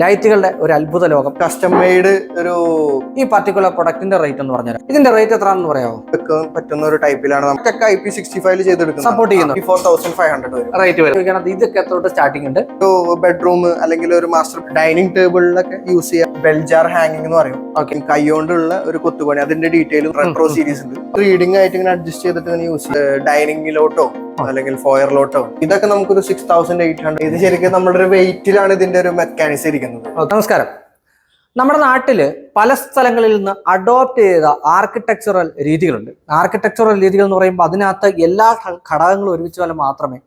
ലൈറ്റുകളുടെ ഒരു അത്ഭുത ലോകം. കസ്റ്റം മെയ്ഡ് ഒരു ഈ പർട്ടിക്കുലർ പ്രൊഡക്റ്റിന്റെ റേറ്റ് എന്ന് പറഞ്ഞാൽ ഇതിന്റെ റേറ്റ് എത്രയാണെന്ന് പറയാമോ വെക്കാൻ പറ്റുന്ന ഒരു ടൈപ്പിലാണ് നമുക്കൊക്കെ ഐ പി സിക്സ്റ്റി ഫൈവ് ചെയ്തെടുക്കുന്നത്. സപ്പോർട്ട് ചെയ്യുന്നത് ഫോർ തൗസൻഡ് ഫൈവ് ഹൺഡ്രഡ് വരും. റേറ്റ് വരും. ഇതൊക്കെ എത്ര സ്റ്റാർട്ടിംഗ് ഉണ്ട്? ഒരു ബെഡ്റൂം അല്ലെങ്കിൽ ഒരു മാസ്റ്റർ ഡൈനിങ് ടേബിളിലൊക്കെ യൂസ് ചെയ്യാം. ബെൽജാർ ഹാങ്ങിങ് എന്ന് പറയും. ഓക്കെ കൈകൊണ്ടുള്ള ഒരു കൊത്തുപണി. അതിന്റെ ഡീറ്റെയിലും റെട്രോ സീരീസ് ഉണ്ട്. റീഡിംഗ് ആയിട്ട് ഇങ്ങനെ അഡ്ജസ്റ്റ് ചെയ്തിട്ട് ഇങ്ങനെ യൂസ് ചെയ്യാം. ഡൈനിങ്ങിലോട്ടോ അല്ലെങ്കിൽ ഫോയറിലോട്ടോ ഇതൊക്കെ നമുക്കൊരു സിക്സ് തൗസൻഡ് എയ്റ്റ് ഹൺഡ്രഡ് ഇത് ശരിക്കും നമ്മുടെ ഒരു വെയിറ്റിലാണ് ഇതിന്റെ ഒരു മെക്കാനിക്സ് ഇരിക്കുന്നത്. നമസ്കാരം. നമ്മുടെ നാട്ടിൽ പല സ്ഥലങ്ങളിൽ നിന്ന് അഡോപ്റ്റ് ചെയ്ത ആർക്കിടെക്ചറൽ രീതികളുണ്ട്. ആർക്കിടെക്ചറൽ രീതികൾ എന്ന് പറയുമ്പോൾ അതിനകത്ത് എല്ലാ ഘടകങ്ങളും ഒരുമിച്ച് പോലെ മാത്രമേ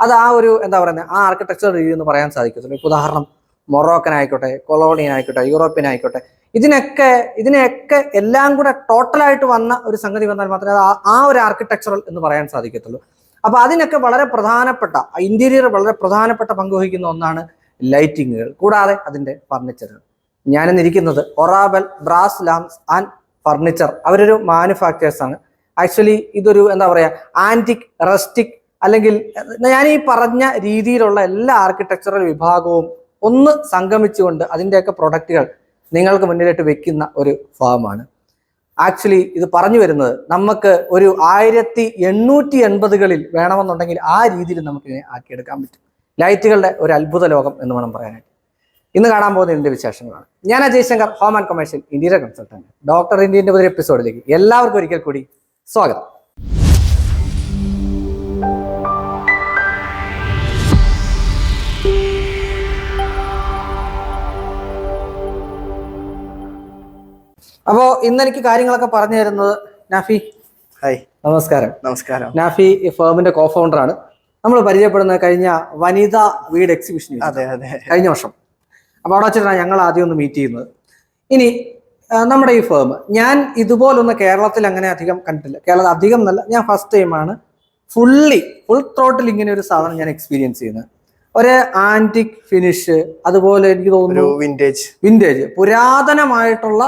അത് ആ ഒരു എന്താ പറയുന്നത് ആ ആർക്കിടെക്ചറൽ രീതി എന്ന് പറയാൻ സാധിക്കത്തുള്ളൂ. ഇപ്പോൾ ഉദാഹരണം മൊറോക്കൻ ആയിക്കോട്ടെ കൊളോണിയൻ ആയിക്കോട്ടെ യൂറോപ്യൻ ആയിക്കോട്ടെ. ഇതിനൊക്കെ ഇതിനെയൊക്കെ എല്ലാം കൂടെ ടോട്ടലായിട്ട് വന്ന ഒരു സംഗതി വന്നാൽ മാത്രമേ ആ ഒരു ആർക്കിടെക്ചറൽ എന്ന് പറയാൻ സാധിക്കത്തുള്ളൂ. അപ്പൊ അതിനൊക്കെ വളരെ പ്രധാനപ്പെട്ട ഇന്റീരിയർ വളരെ പ്രധാനപ്പെട്ട പങ്ക് വഹിക്കുന്ന ഒന്നാണ് ലൈറ്റിങ്ങുകൾ കൂടാതെ അതിന്റെ ഫർണിച്ചറുകൾ ഞാനിന്നിരിക്കുന്നത് ഒറാബൽ ബ്രാസ് ലാംസ് ആൻഡ് ഫർണിച്ചർ അവരൊരു മാനുഫാക്ചേഴ്സ് ആണ്. ആക്ച്വലി ഇതൊരു എന്താ പറയാ ആന്റിക് റസ്റ്റിക് അല്ലെങ്കിൽ ഞാൻ ഈ പറഞ്ഞ രീതിയിലുള്ള എല്ലാ ആർക്കിടെക്ചറൽ വിഭാഗവും ഒന്ന് സംഗമിച്ചുകൊണ്ട് അതിന്റെയൊക്കെ പ്രൊഡക്റ്റുകൾ നിങ്ങൾക്ക് മുന്നിലിട്ട് വെക്കുന്ന ഒരു ഫാമാണ് ആക്ച്വലി ഇത് പറഞ്ഞു വരുന്നത് നമുക്ക് ഒരു ആയിരത്തി എണ്ണൂറ്റി എൺപതുകളിൽ വേണമെന്നുണ്ടെങ്കിൽ ആ രീതിയിൽ നമുക്ക് ഇതിനെ ആക്കിയെടുക്കാൻ പറ്റും. ലൈറ്റുകളുടെ ഒരു അത്ഭുത ലോകം എന്ന് വേണം പറയാനായിട്ട്. ഇന്ന് കാണാൻ പോകുന്ന ഇതിന്റെ വിശേഷങ്ങളാണ്. ഞാൻ Ajay Shankar home and commercial ഇന്ത്യയുടെ കൺസൾട്ടന്റ് ഡോക്ടർ ഇന്ത്യന്റെ പുതിയ എപ്പിസോഡിലേക്ക് എല്ലാവർക്കും ഒരിക്കൽ കൂടി സ്വാഗതം. അപ്പോ ഇന്ന് എനിക്ക് കാര്യങ്ങളൊക്കെ പറഞ്ഞു തരുന്നത് നാഫി. ഹായ്. നമസ്കാരം. നമസ്കാരം. നാഫി ഫേമിന്റെ കോ ഫൗണ്ടറാണ് നമ്മൾ പരിചയപ്പെടുന്ന കഴിഞ്ഞ വനിതാ വീട് എക്സിബിഷൻ അതെ അതെ. കഴിഞ്ഞ വർഷം. അപ്പോൾ അവിടെ വെച്ചിട്ടാണ് ഞങ്ങൾ ആദ്യം ഒന്ന് മീറ്റ് ചെയ്യുന്നത്. ഇനി നമ്മുടെ ഈ ഫേം ഞാൻ ഇതുപോലൊന്ന് കേരളത്തിൽ അങ്ങനെ അധികം കണ്ടിട്ടില്ല. കേരളത്തിൽ അധികം എന്നല്ല ഞാൻ ഫസ്റ്റ് ടൈമാണ് ഫുള്ളി ഫുൾ ത്രോട്ടിൽ ഇങ്ങനെ ഒരു സാധനം ഞാൻ എക്സ്പീരിയൻസ് ചെയ്യുന്നത്. ഒരു ആന്റിക് ഫിനിഷ് അതുപോലെ എനിക്ക് തോന്നുന്നു വിന്റേജ് വിന്റേജ് പുരാതനമായിട്ടുള്ള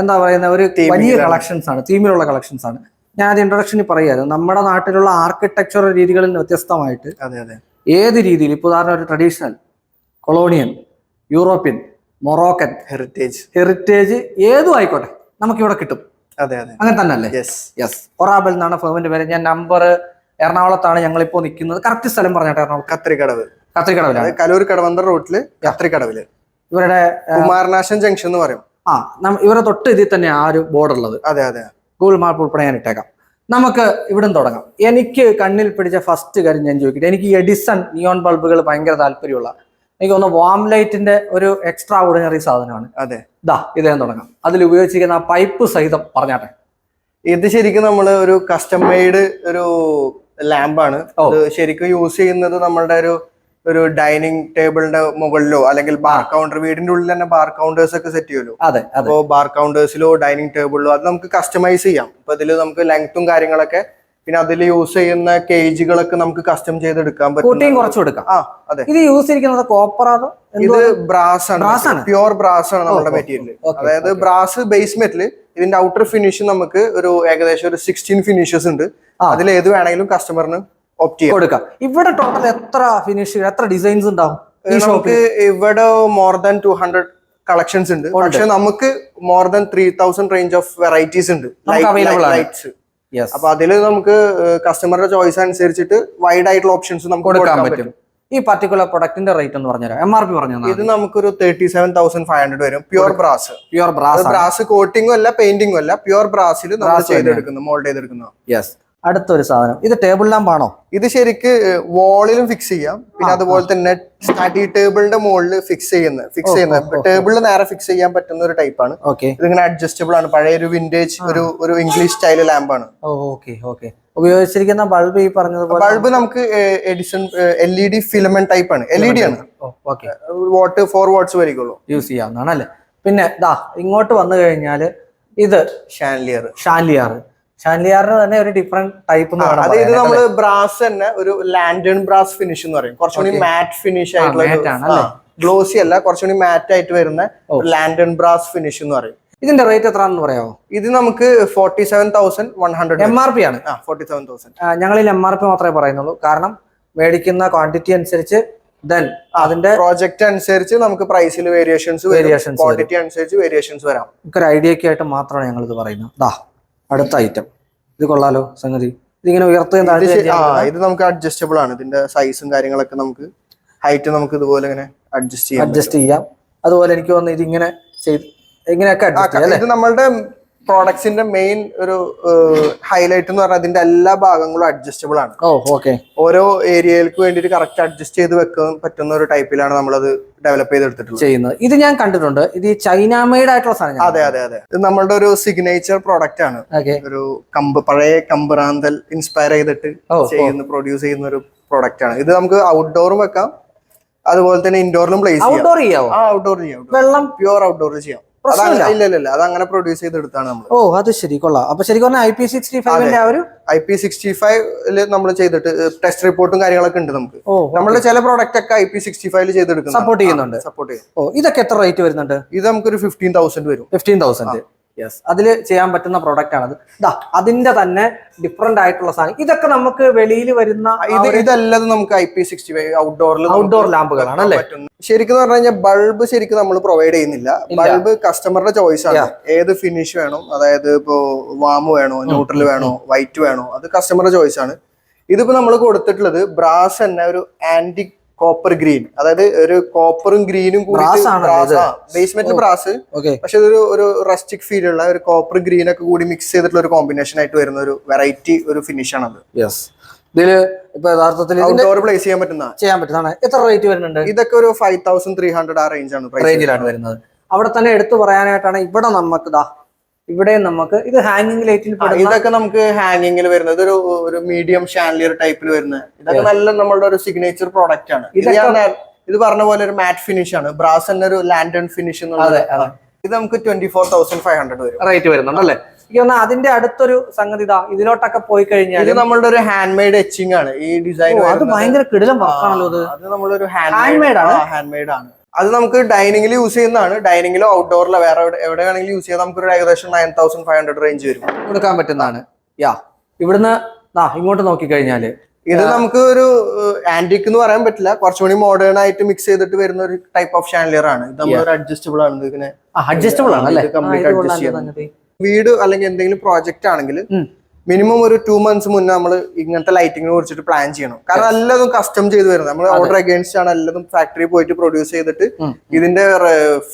എന്താ പറയുന്ന ഒരു വലിയ കളക്ഷൻസ് ആണ് തീമിലുള്ള കളക്ഷൻസ് ആണ്. ഞാൻ അത് ഇൻട്രൊഡക്ഷനിൽ പറയായിരുന്നു. നമ്മുടെ നാട്ടിലുള്ള ആർക്കിടെക്ചർ രീതികളിൽ നിന്ന് വ്യത്യസ്തമായിട്ട് അതെ അതെ. ഏത് രീതിയിൽ ഇപ്പോൾ ഉദാഹരണം ഒരു traditional colonial European Moroccan heritage heritage ഏതും ആയിക്കോട്ടെ നമുക്കിവിടെ കിട്ടും. അതെ അതെ. അങ്ങനെ തന്നെ അല്ലേ യെസ് യെസ് ഒറാബൽ എന്നാണ് ഫേമിന്റെ പേര്. ഞാൻ നമ്പർ എറണാകുളത്താണ് ഞങ്ങളിപ്പോൾ നിൽക്കുന്നത്. കറക്റ്റ് സ്ഥലം പറഞ്ഞാട്ടെ എറണാകുളം കത്രിക്കടവ്. കത്രിക്കടവിലാണ്. കലൂർ കടവന്തർ റൂട്ടിൽ കത്രിക്കടവിൽ. ഇവരുടെ കുമാരനാശൻ ജംഗ്ഷൻ എന്ന് പറയും. ആ ഇവരെ തൊട്ട് ഇതിൽ തന്നെ ആ ഒരു ബോർഡർ ഉള്ളത്. അതെ അതെ. ഗൂഗിൾ മാപ്പ് ഉൾപ്പെടെ ഞാൻ ഇട്ടേക്കാം. നമുക്ക് ഇവിടെ തുടങ്ങാം. എനിക്ക് കണ്ണിൽ പിടിച്ച ഫസ്റ്റ് കാര്യം ഞാൻ ചോദിക്കട്ടെ. എനിക്ക് എഡിസൺ നിയോൺ ബൾബുകൾ ഭയങ്കര താല്പര്യമുള്ള എനിക്ക് തോന്നുന്നു വാം ലൈറ്റിന്റെ ഒരു എക്സ്ട്രാ ഓർഡിനറി സാധനമാണ്. അതെ. ഇതാ ഇതേ തുടങ്ങാം. അതിൽ ഉപയോഗിച്ചിരിക്കുന്ന ആ പൈപ്പ് സഹിതം പറഞ്ഞാട്ടെ. ഇത് ശരിക്കും നമ്മൾ ഒരു കസ്റ്റം മെയ്ഡ് ഒരു ലാമ്പാണ് ശരിക്കും യൂസ് ചെയ്യുന്നത് നമ്മളുടെ ഒരു ഒരു ഡൈനിങ് ടേബിളിന്റെ മുകളിലോ അല്ലെങ്കിൽ ബാർ കൗണ്ടർ വീടിന്റെ ഉള്ളിൽ തന്നെ ബാർ കൗണ്ടേഴ്സ് ഒക്കെ സെറ്റ് ചെയ്യുമല്ലോ. അതെ അപ്പോൾ ബാർ കൗണ്ടേഴ്സിലോ ഡൈനിങ് ടേബിളിലോ അത് നമുക്ക് കസ്റ്റമൈസ് ചെയ്യാം. ഇപ്പൊ ഇതിൽ നമുക്ക് ലെങ്ത്തും കാര്യങ്ങളൊക്കെ പിന്നെ അതിൽ യൂസ് ചെയ്യുന്ന കേജുകളൊക്കെ നമുക്ക് കസ്റ്റം ചെയ്തെടുക്കാൻ പറ്റും കുറച്ചു എടുക്കാം. ആ അതെ. ഇത് യൂസ് ചെയ്യുന്നത് കോപ്പർ ആണോ? ഇത് ബ്രാസ് ആണ്? പ്യുർ പ്യുവർ ബ്രാസ് ആണ് നമ്മുടെ മെറ്റീരിയൽ അതായത് ബ്രാസ് ബേസ് മെറ്റൽ ഇതിന്റെ ഔട്ടർ ഫിനിഷ് നമുക്ക് ഒരു ഏകദേശം ഒരു സിക്സ്റ്റീൻ ഫിനിഷസ് ഉണ്ട്. അതിൽ ഏത് വേണമെങ്കിലും കസ്റ്റമറിന് കൊടുക്കാം. ഇവിടെ ടോട്ടൽ എത്ര ഫിനിഷ് എത്ര ഡിസൈൻസ് ഉണ്ടാവും നമുക്ക് ഇവിടെ more than two hundred collections ഉണ്ട്. പക്ഷെ നമുക്ക് more than three thousand range of varieties ഉണ്ട്. ലൈറ്റ്സ് യെസ് അപ്പൊ അതിൽ നമുക്ക് കസ്റ്റമറുടെ ചോയ്സ് അനുസരിച്ചിട്ട് വൈഡ് ആയിട്ടുള്ള ഓപ്ഷൻസ് നമുക്ക് കൊടുക്കാൻ പറ്റും. ഈ പർട്ടിക്കുലർ പ്രൊഡക്റ്റിന്റെ റേറ്റ് എന്ന് പറഞ്ഞുതരാം. എം ആർ പി പറഞ്ഞു ഇത് നമുക്കൊരു thirty seven thousand five hundred വരും pure brass pure brass brass കോട്ടിംഗും അല്ല പെയിന്റിംഗും അല്ല. പ്യുവർ ബ്രാസിൽ നമ്മൾ ചെയ്തെടുക്കുന്നു മോൾഡ് ചെയ്തെടുക്കുന്നു. യെസ് അടുത്തൊരു സാധനം. ഇത് ടേബിൾ ലാമ്പാണോ ഇത് ശരിക്ക് വാളിലും ഫിക്സ് ചെയ്യാം. പിന്നെ അതുപോലെ തന്നെ സ്റ്റഡി ടേബിളിന്റെ മുകളിൽ ഫിക്സ് ചെയ്യുന്നത് ഫിക്സ് ചെയ്യുന്ന. ടേബിളിൽ നേരെ ഫിക്സ് ചെയ്യാൻ പറ്റുന്ന ഒരു ടൈപ്പാണ് ഓക്കെ ഇതിങ്ങനെ അഡ്ജസ്റ്റബിൾ ആണ്. പഴയ ഒരു വിന്റേജ് ഒരു ഒരു ഇംഗ്ലീഷ് സ്റ്റൈൽ ലാമ്പാണ് ഓക്കെ ഓക്കെ ഉപയോഗിച്ചിരിക്കുന്ന ബൾബ് ഈ പറഞ്ഞതുപോലെ ബൾബ് നമുക്ക് Edison L E D filament type ആണ്. എൽ ഇ ഡി ആണ്. വാട്ട് ഫോർ വാട്ട്സ് വരികയുള്ളൂ യൂസ് ചെയ്യാവുന്നതാണ് അല്ലേ പിന്നെ ദാ ഇങ്ങോട്ട് വന്നു കഴിഞ്ഞാൽ ഇത് ഷാൻലിയർ ഷാൻലിയാർ ഷാൻലിയാറിന് തന്നെ ഒരു ഡിഫറെന്റ് ടൈപ്പ് അതായത് നമ്മൾ ബ്രാസ് തന്നെ ഒരു ലാൻഡേൺ ബ്രാസ് ഫിനിഷ് എന്ന് പറയും. കുറച്ചുകൂടി മാറ്റ് ഫിനിഷ് ആയിട്ടുള്ള ഗ്ലോസി അല്ല? കുറച്ചുകൂടി മാറ്റ് ആയിട്ട് വരുന്ന ലാൻഡൺ ലാൻഡേൺ ബ്രാസ് ഫിനിഷ് എന്ന് പറയും. ഇതിന്റെ റേറ്റ് എത്രയാണെന്ന് പറയാമോ ഇത് നമുക്ക് forty seven thousand one hundred M R P ആണ്. ഫോർട്ടി സെവൻ തൗസൻഡ് ഞങ്ങളിൽ എം ആർ പി മാത്രമേ പറയുന്നുള്ളൂ. കാരണം മേടിക്കുന്ന ക്വാണ്ടിറ്റി അനുസരിച്ച് ദെൻ അതിന്റെ പ്രോജക്റ്റ് അനുസരിച്ച് നമുക്ക് പ്രൈസിൽ വേരിയേഷൻസ് വേരിയേഷൻസ് ക്വാണ്ടിറ്റി അനുസരിച്ച് വേരിയേഷൻസ് വരാം. നമുക്കൊരു ഒക്കെ ആയിട്ട് മാത്രമാണ് ഞങ്ങൾ ഇത് പറയുന്നത്. ദാ അടുത്ത ഐറ്റം ഇത് കൊള്ളാലോ സംഗതി. ഇതിങ്ങനെ ഉയർത്തുകയും താഴ്ത്തുകയും ആ ഇത് നമുക്ക് അഡ്ജസ്റ്റബിൾ ആണ്. ഇതിന്റെ സൈസും കാര്യങ്ങളൊക്കെ നമുക്ക് ഹൈറ്റ് നമുക്ക് ഇതുപോലെ ഇങ്ങനെ അഡ്ജസ്റ്റ് ചെയ്യാം അഡ്ജസ്റ്റ് ചെയ്യാം. അതുപോലെ എനിക്ക് തോന്നുന്നു ഇതിങ്ങനെ ചെയ്ത് ഇങ്ങനെയൊക്കെ അഡ്ജസ്റ്റ് ചെയ്യാം അല്ലേ? ഇത് നമ്മളുടെ പ്രോഡക്ട്സിന്റെ മെയിൻ ഒരു ഹൈലൈറ്റ് എന്ന് പറഞ്ഞാൽ അതിന്റെ എല്ലാ ഭാഗങ്ങളും അഡ്ജസ്റ്റബിൾ ആണ്. ഓരോ ഏരിയയിലേക്ക് വേണ്ടിയിട്ട് കറക്റ്റ് അഡ്ജസ്റ്റ് ചെയ്ത് വെക്കാൻ പറ്റുന്ന ഒരു ടൈപ്പിലാണ് നമ്മളത് ഡെവലപ്പ് ചെയ്തെടുത്തിട്ടുള്ളത്. ചെയ്യുന്നത്. ഇത് ഞാൻ കണ്ടിട്ടുണ്ട്. ഇത് ചൈന മെയ്ഡ് ആയിട്ടുള്ള സാധനം അതെ അതെ അതെ. ഇത് നമ്മളുടെ ഒരു സിഗ്നേച്ചർ പ്രോഡക്റ്റ് ആണ്. ഒരു കമ്പ് പഴയ കമ്പറാന്തൽ ഇൻസ്പയർ ചെയ്തിട്ട്. ചെയ്യുന്ന പ്രൊഡ്യൂസ് ചെയ്യുന്ന ഒരു പ്രോഡക്റ്റ് ആണ്. ഇത് നമുക്ക് ഔട്ട്ഡോറും വെക്കാം. അതുപോലെ തന്നെ ഇൻഡോറിലും പ്ലേസ് ചെയ്യാം. ഔട്ട്ഡോർ ചെയ്യാം. വെള്ളം? പ്യുവർ ഔട്ട്ഡോർ ചെയ്യാം. ഇല്ല ഇല്ല അത് അങ്ങനെ പ്രൊഡ്യൂസ് ചെയ്തെടുത്താണ് നമ്മൾ ഓ അത് ശരി കൊള്ളാം. അപ്പൊ ശരിക്കും പറഞ്ഞാൽ ഐ പി സിക്സ്റ്റി ഫൈവിന്റെ ആ ഒരു ഐ പി സിക്സ്റ്റി ഫൈവ് നമ്മൾ ചെയ്തിട്ട് ടെസ്റ്റ് റിപ്പോർട്ടും കാര്യങ്ങളൊക്കെ ഉണ്ട് നമുക്ക്. നമ്മളുടെ ചില പ്രോഡക്റ്റ് ഒക്കെ ഐ പി സിക്സ്റ്റി ഫൈവ് ചെയ്തെടുക്കുന്നു സപ്പോർട്ട് ചെയ്യുന്നുണ്ട്. സപ്പോർട്ട് ചെയ്യും. ഓ ഇതൊക്കെ എത്ര റേറ്റ് വരുന്നുണ്ട്? ഇത് നമുക്കൊരു ഫിഫ്റ്റീൻ തൗസൻഡ് വരും. ഫിഫ്റ്റീൻ തൗസൻഡ് യെസ് അതിൽ ചെയ്യാൻ പറ്റുന്ന പ്രോഡക്റ്റ് ആണത്. ദാ അതിന്റെ തന്നെ ഡിഫറെന്റ് ആയിട്ടുള്ള സാധനം. ഇതൊക്കെ നമുക്ക് വെളിയിൽ വരുന്ന ഇത് ഇതെല്ലാം നമുക്ക് ഐ പി സിക്സ്റ്റി ഫൈവ് ഔട്ട്ഡോറിൽ ഔട്ട്ഡോർ ലാമ്പുകളാണ് അല്ലേ? ശരിക്കും പറഞ്ഞു കഴിഞ്ഞാൽ ബൾബ് ശരിക്കും നമ്മൾ പ്രൊവൈഡ് ചെയ്യുന്നില്ല. ബൾബ് കസ്റ്റമറുടെ ചോയ്സ് ആണ്. ഏത് ഫിനിഷ് വേണം അതായത് ഇപ്പോ വാമ് വേണോ ന്യൂട്രൽ വേണോ വൈറ്റ് വേണോ അത് കസ്റ്റമറുടെ ചോയ്സ് ആണ്. ഇതിപ്പോ നമ്മൾ കൊടുത്തിട്ടുള്ളത് ബ്രാസ് തന്നെ ഒരു ആന്റി കോപ്പർ ഗ്രീൻ അതായത് ഒരു കോപ്പറും ഗ്രീനും കൂടി ബേസ്മെന്റിൽ ബ്രാസ് പക്ഷെ ഇതൊരു ഒരു റസ്റ്റിക് ഫീൽ ഉള്ള ഒരു കോപ്പർ ഗ്രീൻ ഒക്കെ കൂടി മിക്സ് ചെയ്തിട്ടുള്ള ഒരു കോമ്പിനേഷൻ ആയിട്ട് വരുന്ന ഒരു വെറൈറ്റി ഒരു ഫിനിഷ് ആണത്. യെസ് ഇതിൽ ഇപ്പൊ യഥാർത്ഥത്തിൽ ഔട്ട്ഡോർ പ്ലേസ് ചെയ്യാൻ പറ്റുന്ന ചെയ്യാൻ പറ്റുന്നതാണ്. എത്ര റേറ്റ് വരുന്നുണ്ട്? ഇതൊക്കെ ഒരു ഫൈവ് തൗസൻഡ് ത്രീ ഹൺഡ്രഡ് ആ റേഞ്ചാണ് റേഞ്ചിലാണ് വരുന്നത്. അവിടെ തന്നെ എടുത്തു പറയാനായിട്ടാണ് ഇവിടെ നമുക്ക് ദാ ഇവിടെ നമുക്ക് ഇത് ഹാങ്ങിങ് ലൈറ്റിൽ ഇതൊക്കെ നമുക്ക് ഹാങ്ങിങ്ങിൽ വരുന്നത് ഒരു ഒരു മീഡിയം ഷാൻലിയർ ടൈപ്പിൽ വരുന്നത്. ഇതൊക്കെ നല്ല നമ്മളുടെ ഒരു സിഗ്നേച്ചർ പ്രോഡക്റ്റ് ആണ്. ഇത് ഇത് പറഞ്ഞ പോലെ ഒരു മാറ്റ് ഫിനിഷ് ആണ്. ബ്രാസ് തന്നെ ഒരു ലാൻഡൺ ഫിനിഷ് അതെ, അതെ. ഇത് നമുക്ക് twenty four thousand five hundred വരും. റേറ്റ് വരുന്നുണ്ട് അല്ലേ? എനിക്ക് തോന്നുന്നു അതിന്റെ അടുത്തൊരു സംഗതി ഇതാ ഇതിലോട്ടൊക്കെ പോയി കഴിഞ്ഞാൽ ഇത് നമ്മളുടെ ഒരു ഹാൻഡ് മെയ്ഡ് എച്ചിങ് ആണ്. ഈ ഡിസൈൻ അത് ഭയങ്കര കിടിലം വർക്കാണല്ലോ അത് നമ്മളൊരു ഹാൻഡ് മെയ്ഡ് ആണ്? ഹാൻഡ് മെയ്ഡ് ആണ്. അത് നമുക്ക് ഡൈനിങ്ങിൽ യൂസ് ചെയ്യുന്നതാണ്. ഡൈനിങ്ങിലോ ഔട്ട്ഡോറിലോ വേറെ എവിടെ വേണമെങ്കിലും യൂസ് ചെയ്യാം. നമുക്ക് ഒരു ഏകദേശം nine thousand five hundred range വരും. കൊടുക്കാൻ പറ്റുന്നതാണ്. യാ ഇവിടുന്ന് ദാ ഇങ്ങോട്ട് നോക്കി കഴിഞ്ഞാൽ ഇത് നമുക്ക് ഒരു ആന്റിക് എന്ന് പറയാൻ പറ്റില്ല. കുറച്ചുകൂടി മോഡേൺ ആയിട്ട് മിക്സ് ചെയ്തിട്ട് വരുന്ന ഒരു ടൈപ്പ് ഓഫ് ഷാൻലിയർ ആണ്. ഇത് നമ്മൾ അഡ്ജസ്റ്റബിൾ ആണ്. ഇതിനെ അഡ്ജസ്റ്റബിൾ ആണ് ആ, ചെയ്യാൻ സംഗതി. വീട് അല്ലെങ്കിൽ എന്തെങ്കിലും പ്രോജക്റ്റ് ആണെങ്കിൽ. മിനിമം ഒരു ടു മന്ത്സ് മുന്നേ നമ്മൾ ഇങ്ങനത്തെ ലൈറ്റിങ്ങിനെ കുറിച്ചിട്ട് പ്ലാൻ ചെയ്യണം. കാരണം എല്ലാതും കസ്റ്റം ചെയ്ത് വരുന്നത്. നമ്മൾ ഓർഡർ അഗേൻസ്റ്റ് ആണ് എല്ലാതും ഫാക്ടറി പോയിട്ട് പ്രൊഡ്യൂസ് ചെയ്തിട്ട് ഇതിന്റെ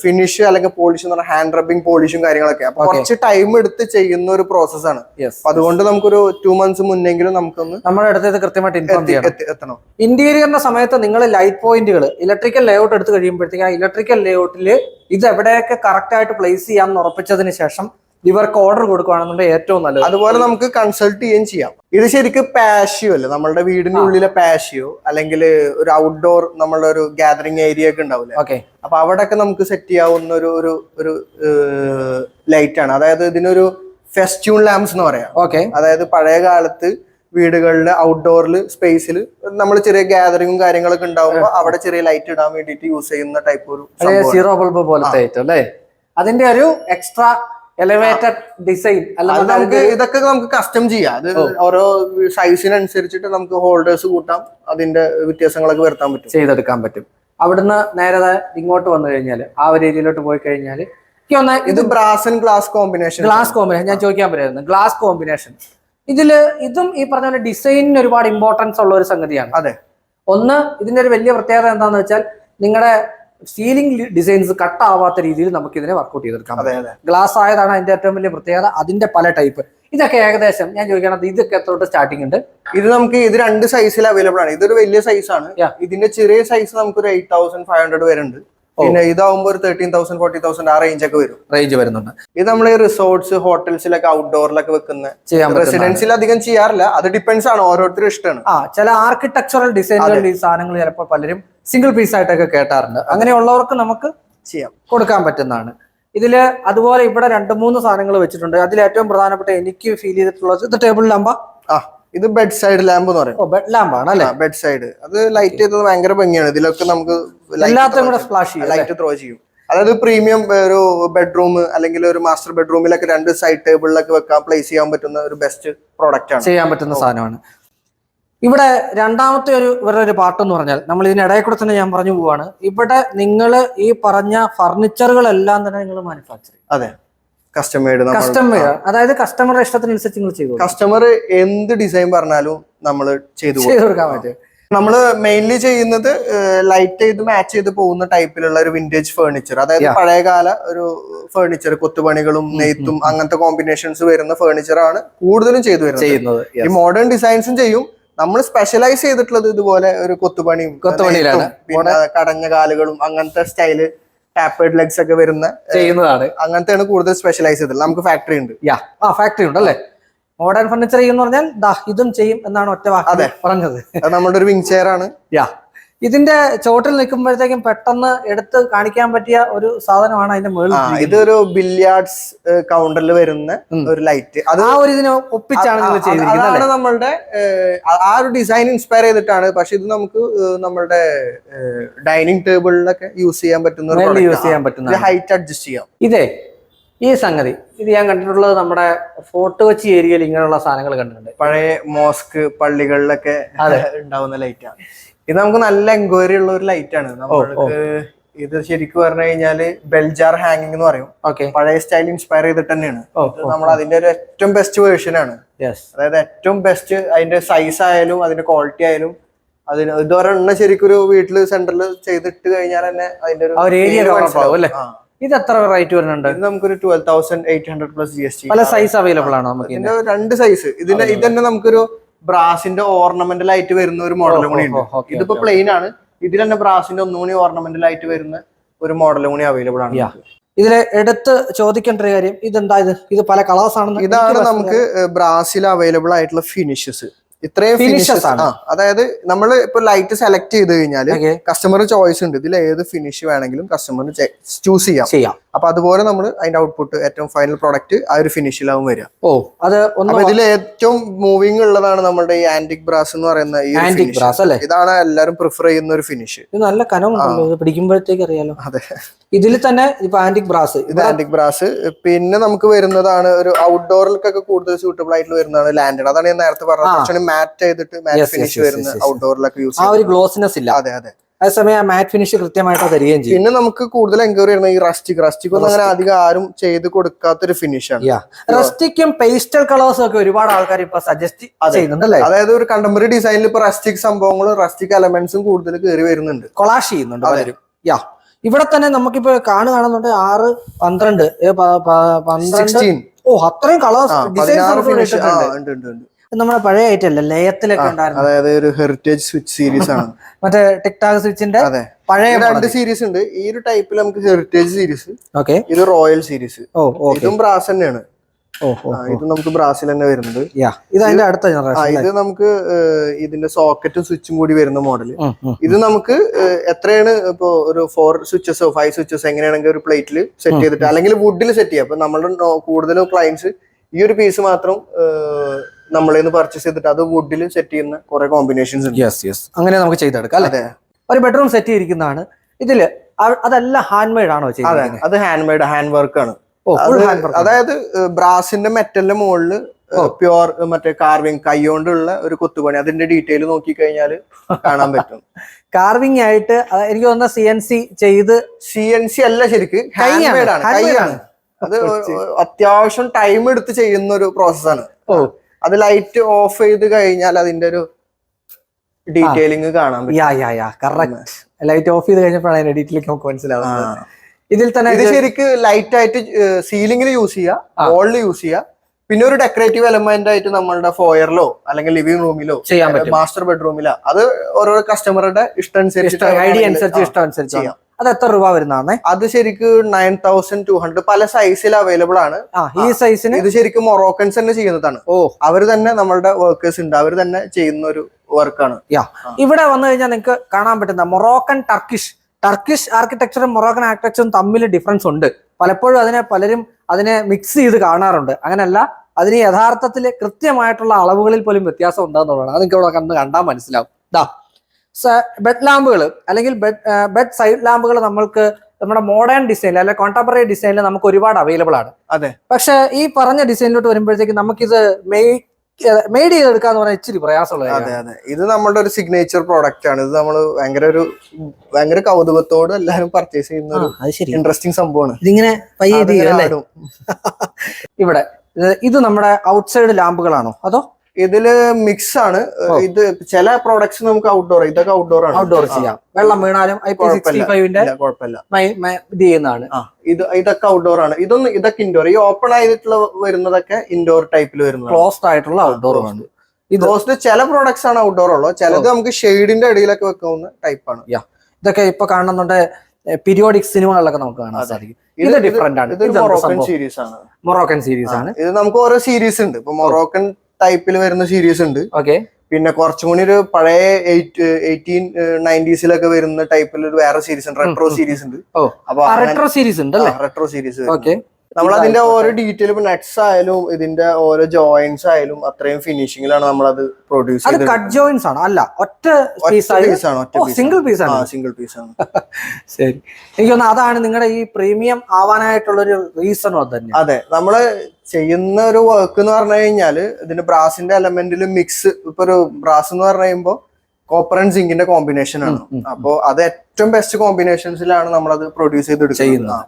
ഫിനിഷ് അല്ലെങ്കിൽ പോളിഷ് എന്ന് പറഞ്ഞാൽ ഹാൻഡ് റബ്ബിംഗ് പോളിഷും കാര്യങ്ങളൊക്കെ. അപ്പൊ കുറച്ച് ടൈം എടുത്ത് ചെയ്യുന്ന ഒരു പ്രോസസ് ആണ്. അതുകൊണ്ട് നമുക്കൊരു ടു മന്ത്സ് മുന്നെങ്കിലും നമുക്കൊന്ന് നമ്മുടെ അടുത്ത് കൃത്യമായിട്ട് ഇൻഫോം എത്തണം. ഇന്റീരിയറിന്റെ സമയത്ത് നിങ്ങൾ ലൈറ്റ് പോയിന്റുകൾ ഇലക്ട്രിക്കൽ ലേഔട്ട് എടുത്ത് കഴിയുമ്പോഴത്തേക്ക് ആ ഇലക്ട്രിക്കൽ ലേഔട്ടിൽ ഇത് എവിടെയൊക്കെ കറക്റ്റ് ആയിട്ട് പ്ലേസ് ചെയ്യാമെന്ന് ഉറപ്പിച്ചതിന് ശേഷം ഇവർക്ക് ഓർഡർ കൊടുക്കുകയാണെന്നുണ്ടെങ്കിൽ ഏറ്റവും നല്ലത്. അതുപോലെ നമുക്ക് കൺസൾട്ട് ചെയ്യുകയും ചെയ്യാം. ഇത് ശരിക്കും പാഷ്യോ അല്ലേ? നമ്മളുടെ വീടിന്റെ ഉള്ളിലെ പാഷ്യോ അല്ലെങ്കിൽ ഒരു ഔട്ട്ഡോർ നമ്മളുടെ ഒരു ഗാദറിംഗ് ഏരിയ ഒക്കെ ഉണ്ടാവില്ലേ? ഓക്കെ. അപ്പൊ അവിടെയൊക്കെ നമുക്ക് സെറ്റ് ചെയ്യാവുന്ന ഒരു ഒരു ഒരു ലൈറ്റ് ആണ്. അതായത് ഇതിനൊരു ഫെസ്റ്റ്യൂൺ ലാംപ്സ് എന്ന് പറയാം. ഓക്കെ. അതായത് പഴയ കാലത്ത് വീടുകളിൽ ഔട്ട്ഡോറിൽ സ്പേസിൽ നമ്മൾ ചെറിയ ഗാദറിങ്ങും കാര്യങ്ങളൊക്കെ ഉണ്ടാവുമ്പോൾ അവിടെ ചെറിയ ലൈറ്റ് ഇടാൻ വേണ്ടിയിട്ട് യൂസ് ചെയ്യുന്ന ടൈപ്പ് ഒരു സീറോ ബൾബ് പോലത്തെ അതിന്റെ ഒരു എക്സ്ട്രാ എലിവേറ്റഡ് ഡിസൈൻ നമുക്ക് ഇതൊക്കെ നമുക്ക് കസ്റ്റം ചെയ്യാം. അത് ഓരോ സൈസിനനുസരിച്ചിട്ട് നമുക്ക് ഹോൾഡേഴ്സ് കൂട്ടാം. അതിന്റെ വ്യത്യാസങ്ങളൊക്കെ വരുത്താൻ പറ്റും. ചെയ്തെടുക്കാൻ പറ്റും. അവിടുന്ന് നേരെ ഇങ്ങോട്ട് വന്നു കഴിഞ്ഞാൽ ആ ഒരു ഏരിയയിലോട്ട് പോയി കഴിഞ്ഞാൽ ഇത് brass and glass combination glass combination ഞാൻ ചോദിക്കാൻ പറ്റുന്നത് ഗ്ലാസ് കോമ്പിനേഷൻ ഇതിൽ ഇതും ഈ പറഞ്ഞ പോലെ ഡിസൈനിന് ഒരുപാട് ഇമ്പോർട്ടൻസ് ഉള്ള ഒരു സംഗതിയാണ്. അതെ. ഒന്ന് ഇതിന്റെ ഒരു വലിയ പ്രത്യേകത എന്താണെന്ന് വെച്ചാൽ നിങ്ങളുടെ സീലിംഗ് ഡിസൈൻസ് കട്ട് ആവാത്ത രീതിയിൽ നമുക്ക് ഇതിനെ വർക്ക്ഔട്ട് ചെയ്തെടുക്കാം ഗ്ലാസ് ആയതാണ് അതിന്റെ ഏറ്റവും വലിയ പ്രത്യേകത. അതിന്റെ പല ടൈപ്പ് ഇതൊക്കെ ഏകദേശം ഞാൻ ചോദിക്കണത് ഇതൊക്കെ എത്രോട്ട് സ്റ്റാർട്ടിംഗ് ഉണ്ട്? ഇത് നമുക്ക് ഇത് രണ്ട് സൈസിൽ അവൈലബിൾ ആണ്. ഇതൊരു വലിയ സൈസ് ആണ്. ഇതിന്റെ ചെറിയ സൈസ് നമുക്ക് ഒരു എയ്റ്റ് തൗസൻഡ് ഫൈവ് ഹൺഡ്രഡ് വരുന്നുണ്ട് പിന്നെ ഇതാവുമ്പോൾ ഒരു തേർട്ടീൻ തൗസൻഡ് ഫോർട്ടി തൗസൻഡ് ആ റേഞ്ച് ഒക്കെ വരും. റേഞ്ച് വരുന്നുണ്ട്. ഇത് നമ്മൾ ഈ റിസോർട്ട്സ് ഹോട്ടൽസിലൊക്കെ ഔട്ട്ഡോറിലൊക്കെ വെക്കുന്ന റെസിഡൻസിൽ അധികം ചെയ്യാറില്ല. അത് ഡിപ്പെൻസ് ആണ്. ഓരോരുത്തരും ഇഷ്ടമാണ്. ആ ചില ആർക്കിടെക്ചറൽ ഡിസൈനുകളുടെ ഈ സാധനങ്ങൾ ചിലപ്പോൾ പലരും സിംഗിൾ പീസ് ആയിട്ടൊക്കെ കേട്ടാറുണ്ട്. അങ്ങനെയുള്ളവർക്ക് നമുക്ക് ചെയ്യാം. കൊടുക്കാൻ പറ്റുന്നതാണ്. ഇതിൽ അതുപോലെ ഇവിടെ രണ്ട് മൂന്ന് സാധനങ്ങൾ വെച്ചിട്ടുണ്ട്. അതിൽ ഏറ്റവും പ്രധാനപ്പെട്ട എനിക്ക് ഫീൽ ചെയ്തിട്ടുള്ളത് ഇത് ടേബിൾ നമ്പർ ആ. ഇത് ബെഡ് സൈഡ് ലാമ്പ് എന്ന് പറയും. ബെഡ് ലാമ്പ് ആണ് അല്ലെ? ബെഡ് സൈഡ് അത് ലൈറ്റ് ചെയ്തത് ഭയങ്കര ഭംഗിയാണ്. ഇതിലൊക്കെ നമുക്ക് എല്ലാത്തിനും കൂടെ സ്പ്ലാഷ് ലൈറ്റ് ത്രോ ചെയ്യും. അതായത് പ്രീമിയം ഒരു ബെഡ്റൂം അല്ലെങ്കിൽ ഒരു മാസ്റ്റർ ബെഡ്റൂമിലൊക്കെ രണ്ട് സൈഡ് ടേബിളിലൊക്കെ വെക്കാൻ പ്ലേസ് ചെയ്യാൻ പറ്റുന്ന ഒരു ബെസ്റ്റ് പ്രോഡക്റ്റ് ആണ്. ചെയ്യാൻ പറ്റുന്ന സാധനമാണ്. ഇവിടെ രണ്ടാമത്തെ ഒരു ഇവരുടെ ഒരു പാർട്ട് എന്ന് പറഞ്ഞാൽ നമ്മൾ ഇതിനിടയിൽ കൂടെ തന്നെ ഞാൻ പറഞ്ഞു പോവാണ്. ഇവിടെ നിങ്ങൾ ഈ പറഞ്ഞ ഫർണിച്ചറുകളെല്ലാം തന്നെ നിങ്ങൾ മാനുഫാക്ചർ അതെ. കസ്റ്റമേഡ് കസ്റ്റം അതായത് കസ്റ്റമറുടെ ഇഷ്ടത്തിനനുസരിച്ച് നിങ്ങൾ ചെയ്തു കസ്റ്റമർ എന്ത് ഡിസൈൻ പറഞ്ഞാലും നമ്മൾ ചെയ്തു കൊടുക്കും. ചെയ്ത് കൊടുക്കാൻ പറ്റും. നമ്മൾ മെയിൻലി ചെയ്യുന്നത് ലൈറ്റ് ചെയ്ത് മാച്ച് ചെയ്ത് പോകുന്ന ടൈപ്പിലുള്ള ഒരു വിന്റേജ് ഫേർണിച്ചർ അതായത്. പഴയകാല ഒരു ഫേർണിച്ചർ കൊത്തുപണികളും നെയ്ത്തും അങ്ങനത്തെ കോമ്പിനേഷൻസ് വരുന്ന ഫേർണിച്ചർ ആണ് കൂടുതലും ചെയ്തു വരുന്നത്. ചെയ്യുന്നത്. ഈ മോഡേൺ ഡിസൈൻസും ചെയ്യും. നമ്മൾ സ്പെഷ്യലൈസ് ചെയ്തിട്ടുള്ളത് ഇതുപോലെ ഒരു കൊത്തുപണിയും കൊത്തുപണിയിലാണ്. കടഞ്ഞ കാലുകളും അങ്ങനത്തെ സ്റ്റൈൽ ടാപ്പേഡ് ലെഗ്സ് ഒക്കെ വരുന്ന ചെയ്യുന്നതാണ്. അങ്ങനത്തെയാണ് കൂടുതൽ സ്പെഷ്യലൈസ് ചെയ്തിട്ടുള്ളത് നമുക്ക് ഫാക്ടറി ഉണ്ട്. യാ ആ ഫാക്ടറി ഉണ്ട് അല്ലേ? മോഡേൺ ഫർണിച്ചർ ചെയ്യുന്ന പറഞ്ഞാൽ ദാ ഇതും ചെയ്യും എന്നാണ് ഒറ്റ വാക്ക് അതെ. പറഞ്ഞത്. നമ്മുടെ ഒരു വിങ് ചെയർ ആണ്. യാ. ഇതിന്റെ ചോട്ടിൽ നിൽക്കുമ്പോഴത്തേക്കും പെട്ടെന്ന് എടുത്ത് കാണിക്കാൻ പറ്റിയ ഒരു സാധനമാണ് അതിന്റെ മുകളിൽ. ഇതൊരു ബില്യാർഡ്സ് കൗണ്ടറിൽ വരുന്ന. ഒരു ലൈറ്റ്. അത് ആ ഒരു ഇതിനെ ഒപ്പിച്ചാണ് നിങ്ങൾ ചെയ്തിരിക്കുന്നത് അതാണ് നമ്മളുടെ ആ- ഒരു ഡിസൈൻ ഇൻസ്പയർ ചെയ്തിട്ടാണ്. പക്ഷെ ഇത് നമുക്ക് നമ്മളുടെ ഡൈനിങ് ടേബിളിലൊക്കെ യൂസ് ചെയ്യാൻ പറ്റുന്ന യൂസ് ചെയ്യാൻ പറ്റുന്ന ഹൈറ്റ് അഡ്ജസ്റ്റ് ചെയ്യാം. ഇതേ ഈ സംഗതി. ഇത് ഞാൻ കണ്ടിട്ടുള്ളത് നമ്മുടെ ഫോർട്ട് കൊച്ചി ഏരിയയിൽ ഇങ്ങനെയുള്ള സാധനങ്ങൾ കണ്ടിട്ടുണ്ട്. പഴയ മോസ്ക് പള്ളികളിലൊക്കെ ഉണ്ടാവുന്ന ലൈറ്റാണ്. ഇത് നമുക്ക് നല്ല എൻക്വയറി ഉള്ള ഒരു ലൈറ്റ് ആണ്. നമ്മൾക്ക് ഇത് ശരിക്കും പറഞ്ഞു കഴിഞ്ഞാൽ ബെൽജാർ ഹാങ്ങിങ് എന്ന് പറയും. പഴയ സ്റ്റൈൽ ഇൻസ്പയർ ചെയ്തിട്ട് തന്നെയാണ്. നമ്മൾ അതിന്റെ ഒരു ഏറ്റവും ബെസ്റ്റ് വേർഷൻ ആണ്. അതായത് ഏറ്റവും ബെസ്റ്റ് അതിന്റെ സൈസ് ആയാലും അതിന്റെ ക്വാളിറ്റി ആയാലും അതിന് ഇതൊരെണ്ണം ശരിക്കും ഒരു വീട്ടിൽ സെന്ററിൽ ചെയ്തിട്ട് കഴിഞ്ഞാൽ തന്നെ അതിന്റെ ഒരു? ഇത് എത്ര റേറ്റ് വരുന്നുണ്ട്? ഇത് നമുക്കൊരു twelve thousand eight hundred plus G S T പല സൈസ് അവൈലബിൾ ആണ് നമുക്ക് രണ്ട് സൈസ് ഇതിന്റെ ഇത് തന്നെ നമുക്കൊരു ബ്രാസിന്റെ ഓർണമെന്റൽ ആയിട്ട് വരുന്ന ഒരു മോഡൽ കൂടി ഉണ്ട്. ഇതിപ്പോ പ്ലെയിൻ ആണ്. ഇതിൽ തന്നെ ബ്രാസിന്റെ ഒന്നുകൂടി ഓർണമെന്റൽ ആയിട്ട് വരുന്ന ഒരു മോഡൽ കൂടി അവൈലബിൾ ആണ്. ഇതിൽ ഇതിൽ എടുത്ത് ചോദിക്കേണ്ട ഒരു കാര്യം ഇതെന്താ ഇത്? ഇത് പല കളേഴ്സ് ആണ് ഇതാണ് നമുക്ക് ബ്രാസിൽ അവൈലബിൾ ആയിട്ടുള്ള ഫിനിഷസ് ഇത്രയും ഫിനിഷസ് ആണ്. ആ അതായത് നമ്മൾ ഇപ്പൊ ലൈറ്റ് സെലക്ട് ചെയ്ത് കഴിഞ്ഞാൽ കസ്റ്റമർ ചോയ്സ് ഉണ്ട്. ഇതിൽ ഏത് ഫിനിഷ് വേണമെങ്കിലും കസ്റ്റമറിന് ചൂസ് ചെയ്യാം. ചെയ്യാം. അപ്പൊ അതുപോലെ നമ്മൾ അതിന്റെ ഔട്ട്പുട്ട് ഏറ്റവും ഫൈനൽ പ്രോഡക്റ്റ് ആ ഒരു ഫിനിഷിലാവും വരിക. ഓ അത് ഇതിൽ ഏറ്റവും മൂവിങ് ഉള്ളതാണ് നമ്മുടെ ഈ ആന്റിക് ബ്രാസ് എന്ന് പറയുന്ന ഈ ആന്റിക്. ബ്രാസ് അല്ലേ? ഇതാണ് എല്ലാരും പ്രിഫർ ചെയ്യുന്ന ഒരു ഫിനിഷ് നല്ല കനം പിടിക്കുമ്പോഴത്തേക്ക് അറിയാലോ. അതെ. ഇതിൽ തന്നെ ഇപ്പൊ ആന്റിക് ബ്രാസ് ഇത് ആന്റിക് ബ്രാസ് പിന്നെ നമുക്ക് വരുന്നതാണ് ഒരു ഔട്ട്ഡോറിലേക്കൊക്കെ കൂടുതൽ സൂട്ടബിൾ ആയിട്ട് വരുന്നതാണ് ലാൻഡഡ് അതാണ് ഞാൻ നേരത്തെ പറഞ്ഞത്. കുറച്ചുകൂടി മാറ്റ് ചെയ്തിട്ട് മാറ്റ് ഫിനിഷ് വരുന്ന. ഔട്ട്ഡോറിലൊക്കെ യൂസ് ആ ഒരു ഗ്ലോസിനെസ് ഇല്ല. അതെ അതെ. അതേസമയം മാറ്റ് ഫിനിഷ് കൃത്യമായിട്ട് തരികയും ചെയ്യും. പിന്നെ നമുക്ക് കൂടുതൽ എൻക്വയറി ചെയ്യുന്ന ഈ റസ്റ്റിക് റസ്റ്റിക് ഒന്നും അങ്ങനെ അധികം ആരും ചെയ്ത് കൊടുക്കാത്തൊരു ഫിനിഷ് ആണ്. യാ റസ്റ്റിക്കും പേസ്റ്റൽ കളേഴ്സും ഒക്കെ ഒരുപാട് ആൾക്കാർ ഇപ്പൊ സജസ്റ്റ് ചെയ്യുന്നുണ്ടല്ലേ? ചെയ്യുന്നുണ്ട് അതായത് ഒരു കണ്ടംപററി ഡിസൈനിൽ ഇപ്പൊ റസ്റ്റിക് സംഭവങ്ങളും റസ്റ്റിക് എലമെന്റ്സും കൂടുതൽ കയറി വരുന്നുണ്ട്. കൊളാഷ് ചെയ്യുന്നുണ്ട്. പലരും. യാ ഇവിടെ തന്നെ നമുക്കിപ്പോ കാണു കാണുന്നുണ്ട് ആറ് പന്ത്രണ്ട് പന്ത്രണ്ട്. ഓ അത്രയും കളേഴ്സ് ഡിസൈൻസ് നമ്മുടെ പഴയ ഐറ്റം അല്ലേ? ലയത്തിലൊക്കെ ഉണ്ടായിരുന്നു. അതായത് ഒരു ഹെറിറ്റേജ് സ്വിച്ച് സീരീസ് ആണ്. മറ്റേ ടിക്ടാക് സ്വിച്ചിന്റെ പഴയ രണ്ട് സീരീസ് ഉണ്ട്. ഈ ഒരു ടൈപ്പിൽ നമുക്ക് ഹെറിറ്റേജ് സീരീസ് ഓക്കെ ഇത് റോയൽ സീരീസ് ഓ ഓ ഇതും ബ്രാസ് തന്നെയാണ്. ഇത് നമുക്ക് ബ്രാസിൽ തന്നെ വരുന്നത്. ഇത് അതിന്റെ അടുത്ത ഇത് നമുക്ക് ഇതിന്റെ സോക്കറ്റും സ്വിച്ചും കൂടി വരുന്ന മോഡൽ ഇത് നമുക്ക് എത്രയാണ് ഇപ്പോ ഒരു ഫോർ സ്വിച്ചസോ ഫൈവ് സ്വിച്ചസോ എങ്ങനെയാണെങ്കിൽ ഒരു പ്ലേറ്റിൽ സെറ്റ് ചെയ്തിട്ട് അല്ലെങ്കിൽ വുഡിൽ സെറ്റ് ചെയ്യാം. അപ്പൊ നമ്മളുടെ കൂടുതലും ക്ലയൻസ് ഈ ഒരു പീസ് മാത്രം നമ്മളിൽ നിന്ന് പർച്ചേസ് ചെയ്തിട്ട് അത് വുഡിൽ സെറ്റ് ചെയ്യുന്ന കുറെ കോമ്പിനേഷൻസ് ഉണ്ട്. അങ്ങനെ നമുക്ക് ചെയ്തെടുക്കാം അല്ലെ? ഒരു ബെഡ്റൂം സെറ്റ് ചെയ്തിരിക്കുന്നതാണ്. ഇതിൽ അതല്ല ഹാൻഡ് മെയ്ഡ് ആണോ അതെ അത് ഹാൻഡ് മെയ്ഡ് ഹാൻഡ് വർക്ക് ആണ്. അതായത് ബ്രാസിന്റെ മെറ്റലിന്റെ മുകളിൽ പ്യുവർ മറ്റേ കാർവിങ് കൈകൊണ്ടുള്ള ഒരു കൊത്തുപണി. അതിന്റെ ഡീറ്റെയിൽ നോക്കി കഴിഞ്ഞാൽ കാണാൻ പറ്റും. കാർവിംഗ് ആയിട്ട് എനിക്ക് തോന്നുന്ന സി എൻ സി ചെയ്ത് സി എൻ സി അല്ല ശരിക്ക് ഹാൻഡ് കൈയാണ്, ആണ് കൈയാണ് അത് അത്യാവശ്യം ടൈം എടുത്ത് ചെയ്യുന്ന ഒരു പ്രോസസ്സാണ് ആണ് അത് ലൈറ്റ് ഓഫ് ചെയ്ത് കഴിഞ്ഞാൽ അതിന്റെ ഒരു ഡീറ്റെയിലിംഗ് കാണാൻ പറ്റും. ലൈറ്റ് ഓഫ് ചെയ്ത് കഴിഞ്ഞപ്പോഴാണ് അതിന്റെ ഡീറ്റെയിലേക്ക് നമുക്ക് മനസ്സിലാവുന്നത്. ഇതിൽ തന്നെ ഇത് ശരിക്ക് ലൈറ്റ് ആയിട്ട് സീലിംഗിൽ യൂസ് ചെയ്യുക. വോളിൽ യൂസ് ചെയ്യുക പിന്നെ ഒരു ഡെക്കറേറ്റീവ് എലമെന്റ് ആയിട്ട് നമ്മളുടെ ഫോയറിലോ അല്ലെങ്കിൽ ലിവിംഗ് റൂമിലോ ചെയ്യാൻ പറ്റും. മാസ്റ്റർ ബെഡ്റൂമിലോ അത് ഓരോ കസ്റ്റമറുടെ ഇഷ്ടം അനുസരിച്ച് ഐഡിയ അനുസരിച്ച് ഇഷ്ടം അനുസരിച്ച് ചെയ്യാം. അത് എത്ര രൂപ വരുന്നതാണ് അത് ശരിക്ക് നയൻ തൗസൻഡ് ടു ഹൺഡ്രഡ് പല സൈസിൽ അവൈലബിൾ ആണ്. ഈ സൈസിന് ഇത് ശരിക്കും മൊറോക്കൻസ് തന്നെ ചെയ്യുന്നതാണ്. ഓ. അവർ തന്നെ നമ്മളുടെ വർക്കേഴ്സ് ഉണ്ട്. അവർ തന്നെ ചെയ്യുന്ന ഒരു വർക്കാണ് ഇവിടെ വന്നു കഴിഞ്ഞാൽ നിങ്ങൾക്ക് കാണാൻ പറ്റുന്ന മൊറോക്കൻ ടർക്കിഷ് ടർക്കിഷ് ആർക്കിടെക്ചറും മൊറോക്കൻ ആർക്കിടെക്ചറും തമ്മിൽ ഡിഫറൻസ് ഉണ്ട്. പലപ്പോഴും അതിനെ പലരും അതിനെ മിക്സ് ചെയ്ത് കാണാറുണ്ട്. അങ്ങനെയല്ല അതിന് യഥാർത്ഥത്തിൽ കൃത്യമായിട്ടുള്ള അളവുകളിൽ പോലും വ്യത്യാസം ഉണ്ടാകുന്നതാണ് അത് നിങ്ങൾക്ക് ഇവിടെ കണ്ട് കണ്ടാൽ മനസ്സിലാവും. ദാ ബെഡ് ലാമ്പുകൾ അല്ലെങ്കിൽ ബെഡ് ബെഡ് സൈഡ് ലാമ്പുകൾ നമ്മൾക്ക് നമ്മുടെ മോഡേൺ ഡിസൈനിൽ അല്ലെങ്കിൽ കോണ്ടംപററി ഡിസൈനിൽ നമുക്ക് ഒരുപാട് അവൈലബിൾ ആണ്. അതെ. പക്ഷേ ഈ പറഞ്ഞ ഡിസൈനിലോട്ട് വരുമ്പോഴത്തേക്ക് നമുക്കിത് മെയ് മെയ്ഡ് ചെയ്തെടുക്കാന്ന് പറഞ്ഞാൽ ഇച്ചിരി പ്രയാസമുള്ള അതെ അതെ. ഇത് നമ്മുടെ ഒരു സിഗ്നേച്ചർ പ്രോഡക്റ്റ് ആണ്. ഇത് നമ്മൾ ഭയങ്കര ഒരു ഭയങ്കര കൗതുകത്തോട് എല്ലാവരും പർച്ചേസ് ചെയ്യുന്ന ഒരു ഇൻട്രസ്റ്റിംഗ് സംഭവമാണ്. ഇതിങ്ങനെ ഇവിടെ ഇത് ഇത് നമ്മുടെ ഔട്ട്സൈഡ് ലാമ്പുകളാണോ അതോ ഇതിൽ മിക്സ് ആണ്. ഇത് ചില പ്രോഡക്ട്സ് നമുക്ക് ഔട്ട്ഡോർ ഇതൊക്കെ ഔട്ട്ഡോർ ആണ്. ഔട്ട്ഡോർ ചെയ്യാം. വെള്ളം വീണാലും കുഴപ്പമില്ല. ഇത് ചെയ്യുന്നതാണ്. ഇത് ഇതൊക്കെ ഔട്ട്ഡോർ ആണ്. ഇതൊന്നും ഇതൊക്കെ ഇൻഡോർ ഈ ഓപ്പൺ ആയിട്ടുള്ള വരുന്നതൊക്കെ ഇൻഡോർ ടൈപ്പിൽ വരുന്നത് ക്ലോസ്ഡ് ആയിട്ടുള്ള ഔട്ട്ഡോർ ആണ്. ക്ലോസ്ഡ് ചില പ്രോഡക്ട്സ് ആണ് ഔട്ട്ഡോർ ഉള്ളത് ചിലത് നമുക്ക് ഷെയ്ഡിന്റെ അടിയിലൊക്കെ വെക്കാവുന്ന ടൈപ്പാണ് ഇതൊക്കെ ഇപ്പൊ കാണുന്നുണ്ട് പീരിയോഡിക് സിനിമകളിലൊക്കെ നമുക്ക് കാണാൻ സാധിക്കും. ഇത് ഡിഫറെന്റ് ആണ്. ഇത് മൊറോക്കൻ സീരീസ് ആണ്. മൊറോക്കൻ സീരീസ് ആണ്. ഇത് നമുക്ക് ഓരോ സീരീസ് ഉണ്ട്. ഇപ്പൊ മൊറോക്കൻ ടൈപ്പിൽ വരുന്ന സീരീസ് ഉണ്ട്. ഓക്കെ പിന്നെ കുറച്ചും കൂടി ഒരു പഴയ എയ്റ്റീൻ നയന്റീസിലൊക്കെ വരുന്ന ടൈപ്പിൽ ഒരു വേറെ സീരീസ് ഉണ്ട്. റെട്രോ സീരീസ് ഉണ്ട്. അപ്പൊ റെട്രോ സീരീസ് ഉണ്ട് റെട്രോ സീരീസ് ഓക്കെ നമ്മൾ അതിന്റെ ഓരോ ഡീറ്റെയിൽ ഇപ്പൊ നെറ്റ്സ് ആയാലും ഇതിന്റെ ഓരോ ജോയിന്റ്സ് ആയാലും അത്രയും ഫിനിഷിംഗിലാണ് നമ്മൾ അത് പ്രൊഡ്യൂസ് അത് കട്ട് ജോയിന്റ്സ് ആണ്. അല്ല ഒറ്റ പീസ് ആണ് സിംഗിൾ പീസ് ആണ്. സിംഗിൾ പീസ് ആണ്. ശരി. എനിക്ക് തോന്നുന്നു അതാണ് നിങ്ങളുടെ ഈ പ്രീമിയം ആവാനായിട്ടുള്ള ഒരു റീസൺ അത് തന്നെ അതെ നമ്മൾ ചെയ്യുന്ന ഒരു വർക്ക് എന്ന് പറഞ്ഞു കഴിഞ്ഞാൽ ഇതിന്റെ ബ്രാസിന്റെ എലമെന്റിൽ മിക്സ് ഇപ്പൊ ഒരു ബ്രാസ് എന്ന് പറഞ്ഞു കഴിയുമ്പോൾ കോപ്പർ ആൻഡ് സിങ്കിന്റെ കോമ്പിനേഷൻ ആണ്. ഉം, ഉം. അപ്പോ അത് ഏറ്റവും ബെസ്റ്റ് കോമ്പിനേഷൻസിലാണ് നമ്മൾ അത് പ്രൊഡ്യൂസ് ചെയ്ത് ചെയ്യുന്നത്.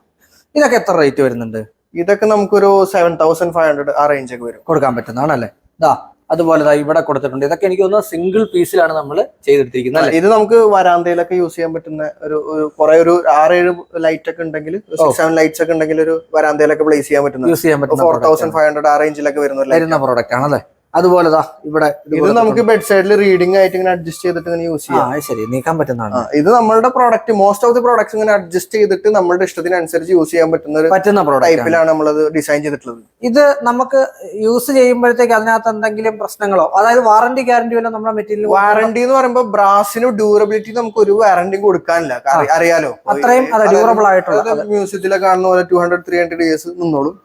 ഇതൊക്കെ എത്ര റേറ്റ് വരുന്നുണ്ട്? ഇതൊക്കെ നമുക്കൊരു സെവൻ തൗസൻഡ് ഫൈവ് ഹൺഡ്രഡ് ആ റേഞ്ച് ഒക്കെ വരും. കൊടുക്കാൻ പറ്റുന്നതാണല്ലേ? ഇതാ അതുപോലെ ഇവിടെ കൊടുത്തിട്ടുണ്ട്. ഇതൊക്കെ എനിക്ക് തോന്നുന്നു സിംഗിൾ പീസിലാണ് നമ്മൾ ചെയ്തെടുത്തിരിക്കുന്നത് ഇത് നമുക്ക് വരാന്തയിലൊക്കെ യൂസ് ചെയ്യാൻ പറ്റുന്ന ഒരു കുറെ ഒരു ആറേഴ് ലൈറ്റ് ഒക്കെ ഉണ്ടെങ്കിൽ സെവൻ ലൈറ്റ്സ് ഒക്കെ ഉണ്ടെങ്കിൽ ഒരു വരാന്തയിലൊക്കെ പ്ലേസ് ചെയ്യാൻ പറ്റുന്ന യൂസ് ചെയ്യാൻ പറ്റുന്ന ഫോർ തൗസൻഡ് ഫൈവ് ഹൺഡ്രഡ് ആ റേഞ്ചിലൊക്കെ വരുന്ന പ്രോഡക്റ്റ് ആണല്ലേ? അതുപോലെ ഇവിടെ ഇത് നമുക്ക് ബെഡ് സൈഡിൽ റീഡിംഗ് ആയിട്ട് ഇങ്ങനെ അഡ്ജസ്റ്റ് ചെയ്തിട്ട് ഇങ്ങനെ യൂസ് ചെയ്യാം. ശരി. നീക്കാൻ പറ്റുന്നതാണ്. ഇത് നമ്മുടെ product most of the products ഇങ്ങനെ അഡ്ജസ്റ്റ് ചെയ്തിട്ട് നമ്മുടെ ഇഷ്ടത്തിനനുസരിച്ച് യൂസ് ചെയ്യാൻ പറ്റുന്ന ഒരു പറ്റുന്ന ടൈപ്പിലാണ് നമ്മളത് ഡിസൈൻ ചെയ്തിട്ടുള്ളത്. ഇത് നമുക്ക് യൂസ് ചെയ്യുമ്പോഴത്തേക്ക് അതിനകത്ത് എന്തെങ്കിലും പ്രശ്നങ്ങളോ അതായത് വാറന്റി ഗ്യാരണ്ടി വല്ല നമ്മുടെ മെറ്റീരിയൽ വാറണ്ടി എന്ന് പറയുമ്പോൾ ബ്രാസിന് ഡ്യൂറബിലിറ്റി നമുക്ക് ഒരു വാറണ്ടി കൊടുക്കാനില്ല. അറിയാലോ? അത്രയും അത് ഡ്യൂറബിൾ ആയിട്ടുള്ള മ്യൂസിയത്തിലെ കാണുന്ന പോലെ two hundred three hundred years നിന്നോളും.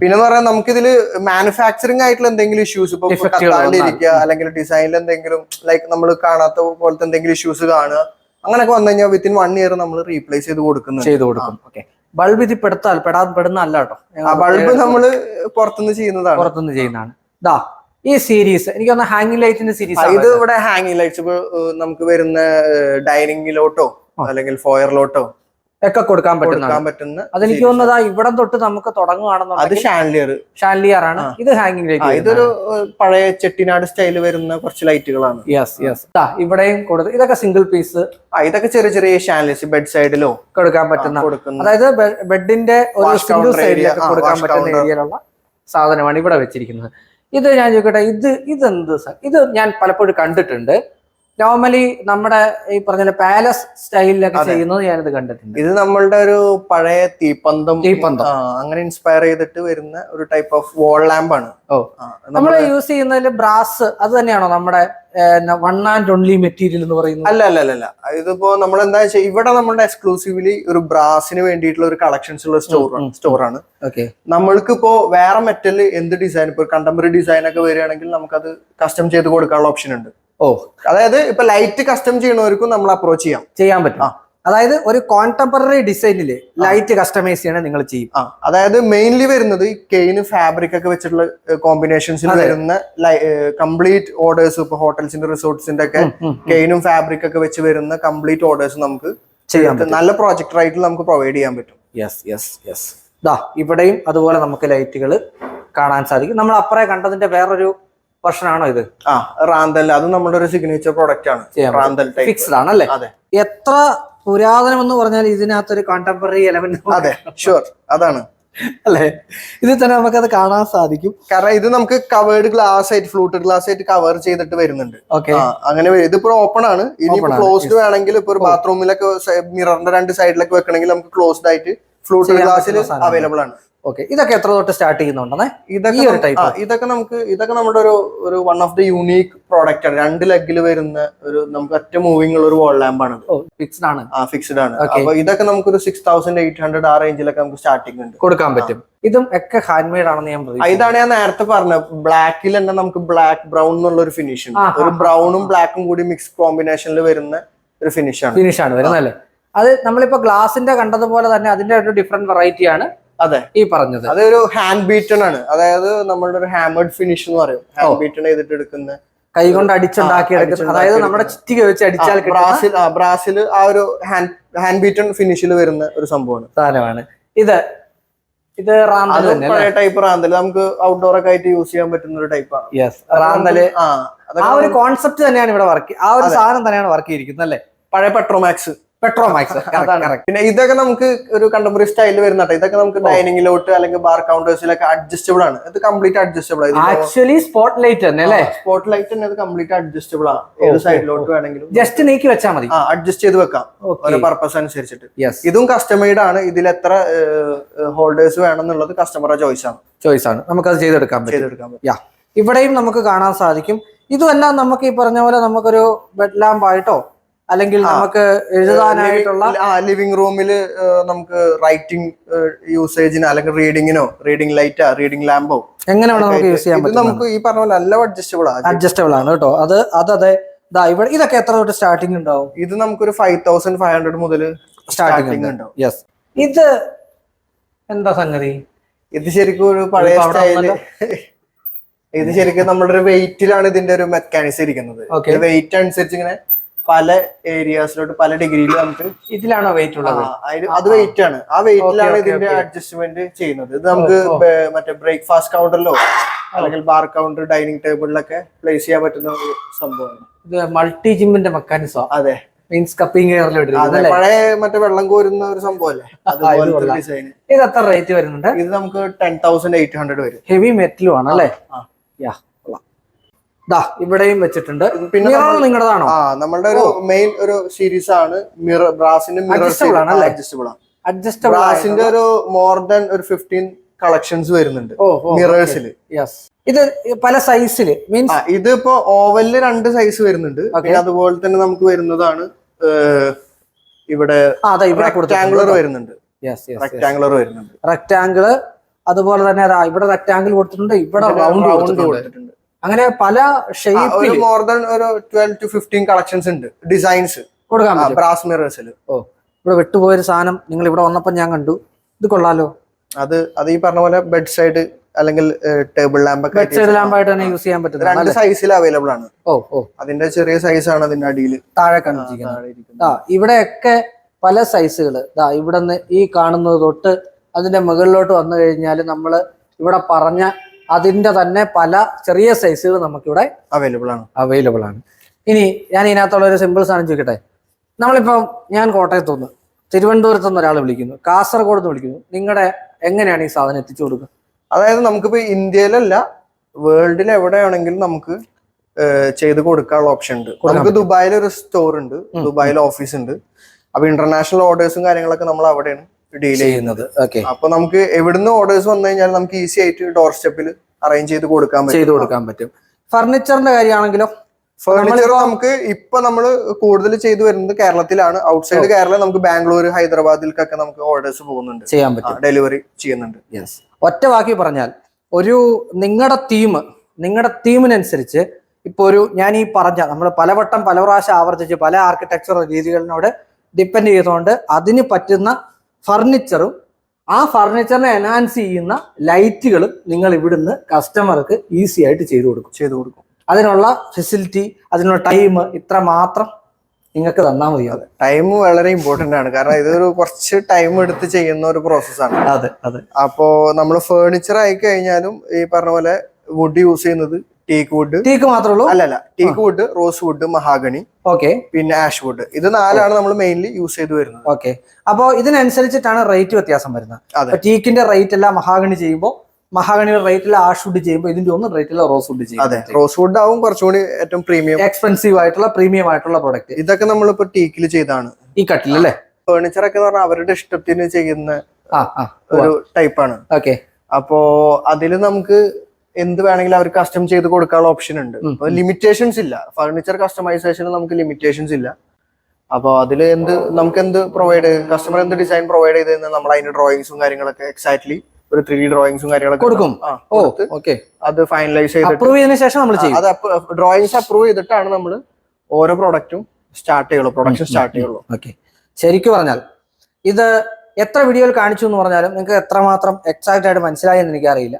പിന്നെ പറയാം പറയാൻ നമുക്ക് ഇതിൽ മാനുഫാക്ചറിങ് ആയിട്ടുള്ള എന്തെങ്കിലും ഇഷ്യൂസ് ഇപ്പൊ കത്താണ്ടിരിക്കുക അല്ലെങ്കിൽ ഡിസൈനിൽ എന്തെങ്കിലും ലൈക്ക് നമ്മൾ കാണാത്ത പോലത്തെ എന്തെങ്കിലും ഇഷ്യൂസ് കാണുക അങ്ങനെയൊക്കെ വന്നു കഴിഞ്ഞാൽ വിത്തിൻ വൺ ഇയർ നമ്മൾ റീപ്ലേസ് ചെയ്ത് കൊടുക്കുന്നു ചെയ്ത് കൊടുക്കും. ഓക്കെ ബൾബ് ഇത് പെടുത്താൽ പെടാ പെടുന്ന അല്ല കേട്ടോ. ആ ബൾബ് നമ്മൾ പുറത്തുനിന്ന് ചെയ്യുന്നതാണ്. പുറത്തുനിന്ന് ചെയ്യുന്നതാണ്. ദാ ഈ സീരീസ് എനിക്ക് തോന്നുന്ന ഹാങ്ങിങ് ലൈറ്റിന്റെ സീരീസ് ഇത് ഇവിടെ ഹാങ്ങിങ് ലൈറ്റ്സ് ഇപ്പൊ നമുക്ക് വരുന്ന ഡൈനിങ്ങിലോട്ടോ അല്ലെങ്കിൽ ഫോയറിലോട്ടോ ഒക്കെ കൊടുക്കാൻ പറ്റുന്ന അതെനിക്ക്. തോന്നുന്നത് ഇവിടം തൊട്ട് നമുക്ക് അത് തുടങ്ങുകയാണെന്നുണ്ടെങ്കിൽ ഷാൻലിയർ. ഷാൻലിയർ ആണ്. ഇത് ഹാങ്ങിങ് ലൈറ്റ് ഇതൊരു പഴയ ചെട്ടിനാട് സ്റ്റൈൽ വരുന്ന കുറച്ച് ലൈറ്റുകളാണ്. യെസ് യെസ് ഇവിടെയും കൊടുത്ത് ഇതൊക്കെ സിംഗിൾ പീസ് ഇതൊക്കെ ചെറിയ ചെറിയ ഷാൻലിയർ ബെഡ് സൈഡിലോ കൊടുക്കാൻ പറ്റുന്ന അതായത് ബെഡിന്റെ ഒരു സിംഗിൾ സൈഡിലൊക്കെ കൊടുക്കാൻ പറ്റുന്ന. ഏരിയയിലുള്ള സാധനമാണ് ഇവിടെ വെച്ചിരിക്കുന്നത്. ഇത് ഞാൻ ചോദിക്കട്ടെ ഇത് ഇതെന്ത് ഇത് ഞാൻ പലപ്പോഴും കണ്ടിട്ടുണ്ട്. നോർമലി നമ്മുടെ ഈ പറഞ്ഞ പാലസ് സ്റ്റൈലിലൊക്കെ. ചെയ്യുന്നത് ഞാനിത് കണ്ടിട്ടുണ്ട് ഇത് നമ്മളുടെ ഒരു പഴയ തീപ്പന്തം തീപ്പന്തം. അങ്ങനെ ഇൻസ്പയർ ചെയ്തിട്ട് വരുന്ന ഒരു ടൈപ്പ് ഓഫ് വോൾ ലാമ്പ് ആണ് ഓ. നമ്മൾ യൂസ് ചെയ്യുന്നതിൽ ബ്രാസ് അത് തന്നെയാണോ നമ്മുടെ വൺ ആൻഡ് ഓൺലി മെറ്റീരിയൽ എന്ന് പറയുന്നത് അല്ല അല്ല അല്ല ഇതിപ്പോ നമ്മൾ എന്താ വെച്ചാൽ ഇവിടെ നമ്മുടെ എക്സ്ക്ലൂസീവ്ലി ഒരു ബ്രാസിന് വേണ്ടിയിട്ടുള്ള ഒരു കളക്ഷൻസ് ഉള്ള സ്റ്റോർ. സ്റ്റോറാണ് ഓക്കെ നമ്മൾക്ക് ഇപ്പോ വേറെ മെറ്റൽ എന്ത് ഡിസൈൻ ഇപ്പൊ കണ്ടംപററി ഡിസൈൻ ഒക്കെ വരികയാണെങ്കിൽ നമുക്കത് കസ്റ്റം ചെയ്ത് കൊടുക്കാനുള്ള ഓപ്ഷൻ ഉണ്ട് ഓ അതായത് ഇപ്പൊ ലൈറ്റ് കസ്റ്റം ചെയ്യണവർക്കും നമ്മൾ അപ്രോച്ച് ചെയ്യാം. ചെയ്യാൻ പറ്റും. അതായത് ഒരു കോൺടെമ്പററി ഡിസൈനിൽ ലൈറ്റ് കസ്റ്റമൈസ് ചെയ്യണേ നിങ്ങൾ ചെയ്യും. ആ അതായത് മെയിൻലി വരുന്നത് ഈ കെയിന് ഫാബ്രിക് ഒക്കെ വെച്ചിട്ടുള്ള കോമ്പിനേഷൻസിൽ വരുന്ന കംപ്ലീറ്റ് ഓർഡേഴ്സ് ഇപ്പൊ ഹോട്ടൽസിന്റെ റിസോർട്ട്സിന്റെ ഒക്കെ. കെയിനും ഫാബ്രിക് ഒക്കെ വെച്ച് വരുന്ന കംപ്ലീറ്റ് ഓർഡേഴ്സ് നമുക്ക് ചെയ്യാൻ നല്ല പ്രോജക്ട് ആയിട്ട് നമുക്ക് പ്രൊവൈഡ് ചെയ്യാൻ പറ്റും. യെസ് യെസ് യെസ് ദാ ഇവിടെയും അതുപോലെ നമുക്ക് ലൈറ്റുകൾ കാണാൻ സാധിക്കും. നമ്മൾ അപ്പറേ കണ്ടതിന്റെ വേറൊരു ആണോ ഇത്? ആ റാന്തൽ. അത് നമ്മുടെ ഒരു സിഗ്നേച്ചർ പ്രോഡക്റ്റ് ആണ്. റാന്തൽ ടൈപ്പ് ഫിക്സ്ഡ് ആണല്ലേ? അതെ. എത്ര പുരാതനം എന്ന് പറഞ്ഞാൽ ഇതിനകത്തൊരു കോണ്ടംപററി എലമെന്റ് അതെ ഷുവർ അതാണ്. അല്ലേ? ഇതിൽ തന്നെ അത് കാണാൻ സാധിക്കും. കാരണം ഇത് നമുക്ക് കവേർഡ് ഗ്ലാസ് ആയിട്ട് ഫ്ലൂട്ടഡ് ഗ്ലാസ് ആയിട്ട് കവർ ചെയ്തിട്ട് വരുന്നുണ്ട്. ഓക്കെ അങ്ങനെ. ഇതിപ്പോ ഓപ്പൺ ആണ്. ഇനി ക്ലോസ്ഡ് വേണമെങ്കിൽ ഇപ്പൊ ഒരു ബാത്റൂമിലൊക്കെ മിററിന്റെ രണ്ട് സൈഡിലൊക്കെ വെക്കണമെങ്കിൽ നമുക്ക് ക്ലോസ്ഡ് ആയിട്ട് ഫ്ലൂട്ടഡ് ഗ്ലാസ്സിൽ അവൈലബിൾ ആണ്. ഓക്കെ ഇതൊക്കെ എത്ര തൊട്ട് സ്റ്റാർട്ട് ചെയ്യുന്നുണ്ടെന്നേ? ഇതൊക്കെ ടൈപ്പ് ഇതൊക്കെ നമുക്ക് ഇതൊക്കെ നമ്മുടെ ഒരു ഒരു one of the unique product ആണ്. രണ്ട് ലെഗിൽ വരുന്ന ഒരു നമുക്ക് ഒറ്റ മൂവിംഗ് ഉള്ള ഒരു വോൾ ലാമ്പ് ആണ് ഫിക്സ്ഡ് ആണ്. ആ ഫിക്സ്ഡ് ആണ്. അപ്പൊ ഇതൊക്കെ നമുക്ക് ഒരു സിക്സ് തൗസൻഡ് എയ്റ്റ് ഹൺഡ്രഡ് ആ റേഞ്ചിലൊക്കെ നമുക്ക് സ്റ്റാർട്ടിംഗ് ഉണ്ട്. കൊടുക്കാൻ പറ്റും. ഇതും ഒക്കെ ഹാൻഡ് മെയ്ഡ് ആണെന്ന് ഞാൻ ഇതാണ് ഞാൻ നേരത്തെ പറഞ്ഞത്. ബ്ലാക്കിൽ തന്നെ നമുക്ക് ബ്ലാക്ക് ബ്രൗൺ എന്നുള്ള ഒരു ഫിനിഷ് ഉണ്ട്. ഒരു ബ്രൗണും ബ്ലാക്കും കൂടി മിക്സ് കോമ്പിനേഷനിൽ വരുന്ന ഒരു ഫിനിഷ് ആണ്. ഫിനിഷ് ആണ് വരുന്നത് അത് നമ്മളിപ്പോ ഗ്ലാസിന്റെ കണ്ടതുപോലെ തന്നെ അതിന്റെ ഒരു ഡിഫറെന്റ് വെറൈറ്റി ആണ്. അതെ. ഈ പറഞ്ഞത്. അതൊരു ഹാൻഡ് ബീറ്റൺ ആണ്. അതായത് നമ്മളുടെ ഒരു ഹാമേഡ് ഫിനിഷ് എന്ന് പറയും. ഹാൻഡ് ബീറ്റൺ ചെയ്തിട്ട് എടുക്കുന്ന കൈ കൊണ്ട് അടിച്ചുണ്ടാക്കി എടുക്കുന്നത് അതായത് നമ്മുടെ ചിറ്റിക വെച്ച് അടിച്ചാൽ ബ്രാസിൽ ബ്രാസിൽ ആ ഒരു ഹാൻഡ് ഹാൻഡ് ബീറ്റൺ ഫിനിഷിൽ വരുന്ന ഒരു സംഭവമാണ്. സാധനമാണ്. ഇത് ഇത് റാന്തൽ തന്നെ പഴയ ടൈപ്പ് റാന്തൽ നമുക്ക് ഔട്ട്ഡോർ ഒക്കെ ആയിട്ട് യൂസ് ചെയ്യാൻ പറ്റുന്ന ഒരു ടൈപ്പാണ് യെസ് റാന്തൽ. ആ ആ ഒരു കോൺസെപ്റ്റ് തന്നെയാണ് ഇവിടെ വർക്ക് ആ ഒരു സാധനം തന്നെയാണ് വർക്ക് ചെയ്തിരിക്കുന്നത് അല്ലേ? പഴയ പെട്രോമാക്സ് പെട്രോമാക്സ് പിന്നെ ഇതൊക്കെ നമുക്ക് ഒരു കണ്ടംപററി സ്റ്റൈലിൽ വരുന്ന ഇതൊക്കെ നമുക്ക് ഡൈനിങ്ങിലോട്ട് അല്ലെങ്കിൽ ബാർ കൗണ്ടേഴ്സിലൊക്കെ അഡ്ജസ്റ്റബിൾ ആണ്. ഇത് കംപ്ലീറ്റ് അഡ്ജസ്റ്റബിൾ ആണ്. ആക്ച്വലി സ്പോട്ട് ലൈറ്റ് തന്നെ അല്ലേ? സ്പോട്ട് ലൈറ്റ് തന്നെ. ഇത് കംപ്ലീറ്റ് അഡ്ജസ്റ്റബിൾ ആണ്. ഏത് സൈഡിലോട്ട് വേണമെങ്കിലും. ജസ്റ്റ് നീക്കി വെച്ചാൽ മതി. ആ അഡ്ജസ്റ്റ് ചെയ്ത് വെക്കാം. ഓരോ പർപ്പസ് അനുസരിച്ചിട്ട്. ഇതും കസ്റ്റമൈഡ് ആണ്. ഇതിൽ എത്ര ഹോൾഡേഴ്സ് വേണം എന്നുള്ളത് കസ്റ്റമറുടെ ചോയ്സ് ആണ്. ചോയ്സ് ആണ്. നമുക്ക് അത് പറ്റും. ചെയ്തെടുക്കാൻ പറ്റും. ഇവിടെയും നമുക്ക് കാണാൻ സാധിക്കും. ഇതുമെല്ലാം നമുക്ക് ഈ പറഞ്ഞ പോലെ നമുക്കൊരു ബെഡ് ലാമ്പ് ആയിട്ടോ അല്ലെങ്കിൽ നമുക്ക് എഴുതാനായിട്ടുള്ള ആ ലിവിംഗ് റൂമിൽ നമുക്ക് റൈറ്റിംഗ് യൂസേജിനോ അല്ലെങ്കിൽ റീഡിങ്ങിനോ റീഡിംഗ് ലൈറ്റാ റീഡിംഗ് ലാമ്പോ എങ്ങനെ വേണം നമുക്ക് യൂസ് ചെയ്യാൻ പറ്റും നമുക്ക് ഈ പറഞ്ഞ പോലെ നല്ല അഡ്ജസ്റ്റബിൾ ആണ് അഡ്ജസ്റ്റബിൾ ആണ് കേട്ടോ. അത് അത് അതെ ഇതാ ഇവിടെ ഇതൊക്കെ എത്ര തൊട്ട് സ്റ്റാർട്ടിംഗ് ഉണ്ടാവും? ഇത് നമുക്കൊരു ഫൈവ് തൗസൻഡ് ഫൈവ് ഹൺഡ്രഡ് മുതൽ സ്റ്റാർട്ടിംഗ് ഉണ്ടാവും. യെസ് ഇത് എന്താ സംഗതി? ഇത് ശരിക്കും ഒരു പഴയ സ്റ്റൈൽ. ഇത് ശരിക്കും നമ്മുടെ ഒരു വെയിറ്റിലാണ് ഇതിന്റെ ഒരു മെക്കാനിസം ഇരിക്കുന്നത്. വെയിറ്റ് അനുസരിച്ച് ഇങ്ങനെ പല ഏരിയാസിലോട്ട് പല ഡിഗ്രിയിൽ നമുക്ക് ഇതിലാണോ വെയിറ്റ് ഉള്ളത്? അത് വെയിറ്റ് ആണ്. ആ വെയിറ്റിലാണ് ഇതിന്റെ അഡ്ജസ്റ്റ്മെന്റ് ചെയ്യുന്നത്. ഇത് നമുക്ക് മറ്റേ ബ്രേക്ക്ഫാസ്റ്റ് കൗണ്ടറിലോ അല്ലെങ്കിൽ ബാർ കൗണ്ടർ ഡൈനിങ് ടേബിളിലൊക്കെ പ്ലേസ് ചെയ്യാൻ പറ്റുന്ന ഒരു സംഭവമാണ്. ഇത് മൾട്ടി ജിമ്മിന്റെ മെക്കാനിസം അതെ. മീൻസ് കപ്പിംഗ് അതെ പഴയ മറ്റേ വെള്ളം കോരുന്ന ഒരു സംഭവമല്ലേ അതുപോലത്തെ ഡിസൈൻ ഇത് എത്ര റേറ്റ് വരുന്നുണ്ട്? ഇത് നമുക്ക് ടെൻ തൗസൻഡ് എയ്റ്റ് ഹൺഡ്രഡ് വരും. ഹെവി മെറ്റലും ആണ് അല്ലേ. യാ ദാ ഇവിടെയും വെച്ചിട്ടുണ്ട്. പിന്നെ നിങ്ങളുടെതാണോ? ആ നമ്മളുടെ ഒരു മെയിൻ ഒരു സീരീസ് ആണ്. മിറർ ബ്രാസിന്റെ മിറർ Adjustable ആണ് അഡ്ജസ്റ്റബിൾ ആണ്. അഡ്ജസ്റ്റബിൾ ബ്രാസിന്റെ ഒരു മോർ ദാൻ ഒരു ഫിഫ്റ്റീൻ കളക്ഷൻസ് വരുന്നുണ്ട്. മിറേഴ്സിൽ യെസ് ഇത് പല സൈസിൽ മീൻസ് ഇതിപ്പോ ഓവലിൽ രണ്ട് സൈസ് വരുന്നുണ്ട്. പിന്നെ അതുപോലെ തന്നെ നമുക്ക് വരുന്നതാണ് ഇവിടെ റെക്ടാംഗുലർ വരുന്നുണ്ട്. റെക്ടാംഗുലർ വരുന്നുണ്ട്. റെക്ടാംഗിൾ അതുപോലെ തന്നെ ഇവിടെ റെക്ടാംഗിൾ കൊടുത്തിട്ടുണ്ട് ഇവിടെ റൗണ്ട് കൊടുത്തിട്ടുണ്ട്. അങ്ങനെ പല ഷെയ്പ്പിൽ ഷേപ്പിൽ മോർ ദാൻ ഒരു ട്വൽവ് ടു ഫിഫ്റ്റീൻ കളക്ഷൻസ് ഉണ്ട്. ഡിസൈൻസ് കൊടുക്കാൻ ബ്രാസ് മിറേഴ്സിൽ ഓ ഇവിടെ വിട്ടുപോയൊരു സാധനം നിങ്ങൾ ഇവിടെ വന്നപ്പോൾ ഞാൻ കണ്ടു. ഇത് കൊള്ളാലോ? അത് അത് ഈ പറഞ്ഞ പോലെ ബെഡ് സൈഡ് അല്ലെങ്കിൽ ടേബിൾ ലാമ്പ് ബെഡ് സൈഡ് ലാമ്പായിട്ട് തന്നെ യൂസ് ചെയ്യാൻ പറ്റും രണ്ട് സൈസിൽ അവൈലബിൾ ആണ്. ഓ ഓ. അതിന്റെ ചെറിയ സൈസ് ആണ് അതിന്റെ അടിയിൽ. താഴെ കണ്ടിരിക്കുന്നത് ആ ഇവിടെയൊക്കെ പല സൈസുകൾ ഇതാ ഇവിടെ നിന്ന് ഈ കാണുന്നത് തൊട്ട് അതിന്റെ മുകളിലോട്ട് വന്നു കഴിഞ്ഞാൽ നമ്മൾ ഇവിടെ പറഞ്ഞ അതിന്റെ തന്നെ പല ചെറിയ സൈസുകൾ നമുക്കിവിടെ അവൈലബിൾ ആണ്. അവൈലബിൾ ആണ്. ഇനി ഞാൻ ഇതിനകത്തുള്ള ഒരു സിമ്പിൾ സാധനം ചോദിക്കട്ടെ? നമ്മളിപ്പം ഞാൻ കോട്ടയത്ത് നിന്ന് തിരുവനന്തപുരത്ത് നിന്ന് ഒരാൾ വിളിക്കുന്നു. കാസർഗോഡ് നിന്ന് വിളിക്കുന്നു. നിങ്ങളുടെ എങ്ങനെയാണ് ഈ സാധനം എത്തിച്ചു കൊടുക്കുക? അതായത് നമുക്കിപ്പോ ഇന്ത്യയിലല്ല വേൾഡിൽ എവിടെയാണെങ്കിലും നമുക്ക് ചെയ്ത് കൊടുക്കാനുള്ള ഓപ്ഷൻ ഉണ്ട്. നമുക്ക് ദുബായിൽ ഒരു സ്റ്റോർ ഉണ്ട്. ദുബായിൽ ഓഫീസ് ഉണ്ട്. അപ്പൊ ഇന്റർനാഷണൽ ഓർഡേഴ്സും കാര്യങ്ങളൊക്കെ നമ്മൾ അവിടെയാണ് ഡീൽ ചെയ്യുന്നത്. ഓക്കെ അപ്പൊ നമുക്ക് എവിടുന്ന് ഓർഡേഴ്സ് വന്നു കഴിഞ്ഞാൽ നമുക്ക് ഈസി ആയിട്ട് ഡോർ സ്റ്റെപ്പിൽ അറേഞ്ച് ചെയ്ത് കൊടുക്കാൻ പറ്റും. ചെയ്തു കൊടുക്കാൻ പറ്റും. ഫർണിച്ചറിന്റെ കാര്യമാണെങ്കിലോ ഫർണിച്ചർ നമുക്ക് ഇപ്പൊ നമ്മൾ കൂടുതൽ ചെയ്തു വരുന്നത് കേരളത്തിലാണ്. ഔട്ട്സൈഡ് കേരളം നമുക്ക് ബാംഗ്ലൂർ ഹൈദരാബാദിലേക്കൊക്കെ നമുക്ക് ഓർഡേഴ്സ് പോകുന്നുണ്ട്. ചെയ്യാൻ പറ്റും. ഡെലിവറി ചെയ്യുന്നുണ്ട്. ഒറ്റ വാക്കി പറഞ്ഞാൽ ഒരു നിങ്ങളുടെ തീം നിങ്ങളുടെ തീമിനനുസരിച്ച് ഇപ്പൊ ഒരു ഞാൻ ഈ പറഞ്ഞ നമ്മൾ പലവട്ടം പല പ്രാവശ്യം ആവർത്തിച്ച് പല ആർക്കിടെക്ചർ രീതികളിനോട് ഡിപ്പെൻഡ് ചെയ്തുകൊണ്ട് അതിന് പറ്റുന്ന ഫർണിച്ചറും ആ ഫർണിച്ചറിനെ എൻഹാൻസ് ചെയ്യുന്ന ലൈറ്റുകളും നിങ്ങൾ ഇവിടുന്ന് കസ്റ്റമർക്ക് ഈസി ആയിട്ട് ചെയ്തു കൊടുക്കും. ചെയ്തു കൊടുക്കും. അതിനുള്ള ഫെസിലിറ്റി അതിനുള്ള ടൈം ഇത്ര മാത്രം നിങ്ങൾക്ക് തന്നാൽ മതി അതെ. ടൈം വളരെ ഇമ്പോർട്ടന്റ് ആണ്. കാരണം ഇതൊരു കുറച്ച് ടൈം എടുത്ത് ചെയ്യുന്ന ഒരു പ്രോസസ്സാണ് അതെ അതെ. അപ്പോൾ നമ്മൾ ഫേർണിച്ചർ ആയി കഴിഞ്ഞാലും ഈ പറഞ്ഞ പോലെ വുഡ് യൂസ് ചെയ്യുന്നത് ടീക്ക് വുഡ് ടീക്ക് മാത്രമേ ഉള്ളൂ? അല്ലല്ല teak wood rosewood mahogany okay. പിന്നെ ആഷ് വുഡ് ഇത് നാലാണ് നമ്മൾ മെയിൻലി യൂസ് ചെയ്ത് വരുന്നത്. ഓക്കെ. അപ്പോൾ ഇതിനനുസരിച്ചിട്ടാണ് റേറ്റ് വ്യത്യാസം വരുന്നത്. ടീക്കിന്റെ റേറ്റ് എല്ലാം മഹാഗണി ചെയ്യുമ്പോൾ മഹാഗണിയുടെ റേറ്റ് എല്ലാം ആഷ് വുഡ് ചെയ്യുമ്പോൾ ഇതിന്റെ ഒന്നും റേറ്റ് എല്ലാം റോസ് വുഡ് ചെയ്യും അതെ. റോസ് വുഡ് ആവും കുറച്ചുകൂടി ഏറ്റവും പ്രീമിയം. എക്സ്പെൻസീവ് ആയിട്ടുള്ള പ്രീമിയം ആയിട്ടുള്ള പ്രൊഡക്റ്റ് ഇതൊക്കെ നമ്മളിപ്പോ ടീക്കിൽ ചെയ്താണ്. ഈ കട്ടിൽ അല്ലേ? ഫേർണിച്ചർ ഒക്കെ പറഞ്ഞാൽ അവരുടെ ഇഷ്ടത്തിന് ചെയ്യുന്ന ഒരു ടൈപ്പാണ് ഓക്കെ. അപ്പോ അതിൽ നമുക്ക് എന്ത് വേണമെങ്കിലും അവർക്ക് കസ്റ്റം ചെയ്ത് കൊടുക്കാനുള്ള ഓപ്ഷൻ ഉണ്ട്. അപ്പൊ ലിമിറ്റേഷൻസ് ഇല്ല. ഫർണിച്ചർ കസ്റ്റമൈസേഷന് നമുക്ക് ലിമിറ്റേഷൻസ് ഇല്ല. അപ്പൊ അതിൽ എന്ത് നമുക്ക് എന്ത് പ്രൊവൈഡ് കസ്റ്റമർ എന്ത് ഡിസൈൻ പ്രൊവൈഡ് ചെയ്ത് നമ്മൾ അതിന്റെ ഡ്രോയിങ്സും കാര്യങ്ങളൊക്കെ എക്സാക്ട്ലി ഒരു ത്രീ ഡി ഡ്രോയിങ്സും കാര്യങ്ങളൊക്കെ കൊടുക്കും. ഓക്കെ. അത് ഫൈനലൈസ് ചെയ്ത് അപ്രൂവ് ചെയ്തതിനു ശേഷം നമ്മൾ ചെയ്യും. അത് ഡ്രോയിങ്സ് അപ്രൂവ് ചെയ്തിട്ടാണ് നമ്മൾ ഓരോ പ്രൊഡക്റ്റും സ്റ്റാർട്ട് ചെയ്യുള്ളൂ. പ്രൊഡക്ഷൻ സ്റ്റാർട്ട് ചെയ്യുള്ളൂ. ഓക്കെ. ശരിക്കും പറഞ്ഞാൽ ഇത് എത്ര വീഡിയോയിൽ കാണിച്ചു എന്ന് പറഞ്ഞാലും നിങ്ങൾക്ക് എത്രമാത്രം എക്സാക്റ്റ് ആയിട്ട് മനസ്സിലായി എന്ന് എനിക്കറിയില്ല.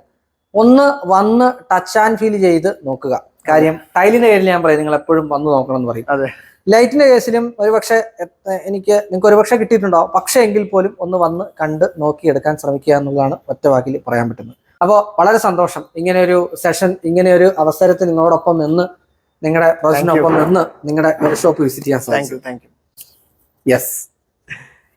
ഒന്ന് വന്ന് ടച്ച് ആൻഡ് ഫീൽ ചെയ്ത് നോക്കുക. കാര്യം ടൈലിന്റെ കേസിൽ ഞാൻ പറയും നിങ്ങൾ എപ്പോഴും വന്ന് നോക്കണം എന്ന് പറയും. അതെ. ലൈറ്റിന്റെ കേസിലും ഒരുപക്ഷെ എനിക്ക് നിങ്ങൾക്ക് ഒരുപക്ഷെ കിട്ടിയിട്ടുണ്ടാവും. പക്ഷേ എങ്കിൽ പോലും ഒന്ന് വന്ന് കണ്ട് നോക്കിയെടുക്കാൻ ശ്രമിക്കുക എന്നുള്ളതാണ് ഒറ്റ വാക്കിൽ പറയാൻ പറ്റുന്നത്. അപ്പോൾ വളരെ സന്തോഷം. ഇങ്ങനെ ഒരു സെഷൻ ഇങ്ങനെ ഒരു അവസരത്തിൽ നിങ്ങളോടൊപ്പം നിന്ന് നിങ്ങളുടെ പ്രൊജക്റ്റിനൊപ്പം നിന്ന് നിങ്ങളുടെ വർക്ക്ഷോപ്പ് വിസിറ്റ് ചെയ്യാൻ യു യെസ്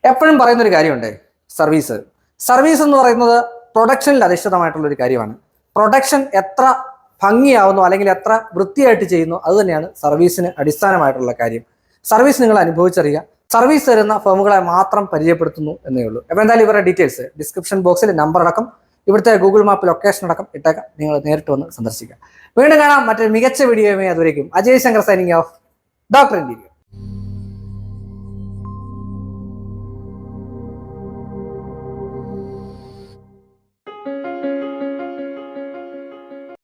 എപ്പോഴും പറയുന്ന ഒരു കാര്യമുണ്ട് സർവീസ് സർവീസ് എന്ന് പറയുന്നത് പ്രൊഡക്ഷനിൽ അധിഷ്ഠിതമായിട്ടുള്ള ഒരു കാര്യമാണ്. പ്രൊഡക്ഷൻ എത്ര ഭംഗിയാവുന്നു അല്ലെങ്കിൽ എത്ര വൃത്തിയായിട്ട് ചെയ്യുന്നു അത് തന്നെയാണ് സർവീസിന് അടിസ്ഥാനമായിട്ടുള്ള കാര്യം. സർവീസ് നിങ്ങൾ അനുഭവിച്ചറിയുക. സർവീസ് തരുന്ന ഫേമുകളെ മാത്രം പരിചയപ്പെടുത്തുന്നു എന്നേ ഉള്ളൂ. അപ്പോൾ എന്തായാലും ഇവരുടെ ഡീറ്റെയിൽസ് ഡിസ്ക്രിപ്ഷൻ ബോക്സിൽ നമ്പർ അടക്കം ഇവിടുത്തെ ഗൂഗിൾ മാപ്പ് ലൊക്കേഷൻ അടക്കം ഇട്ടേക്കാം. നിങ്ങൾ നേരിട്ട് വന്ന് സന്ദർശിക്കുക. വീണ്ടും കാണാം മറ്റൊരു മികച്ച വീഡിയോയുമായി അതുവരേക്കും. Ajay Shankar signing off. Doctor Indian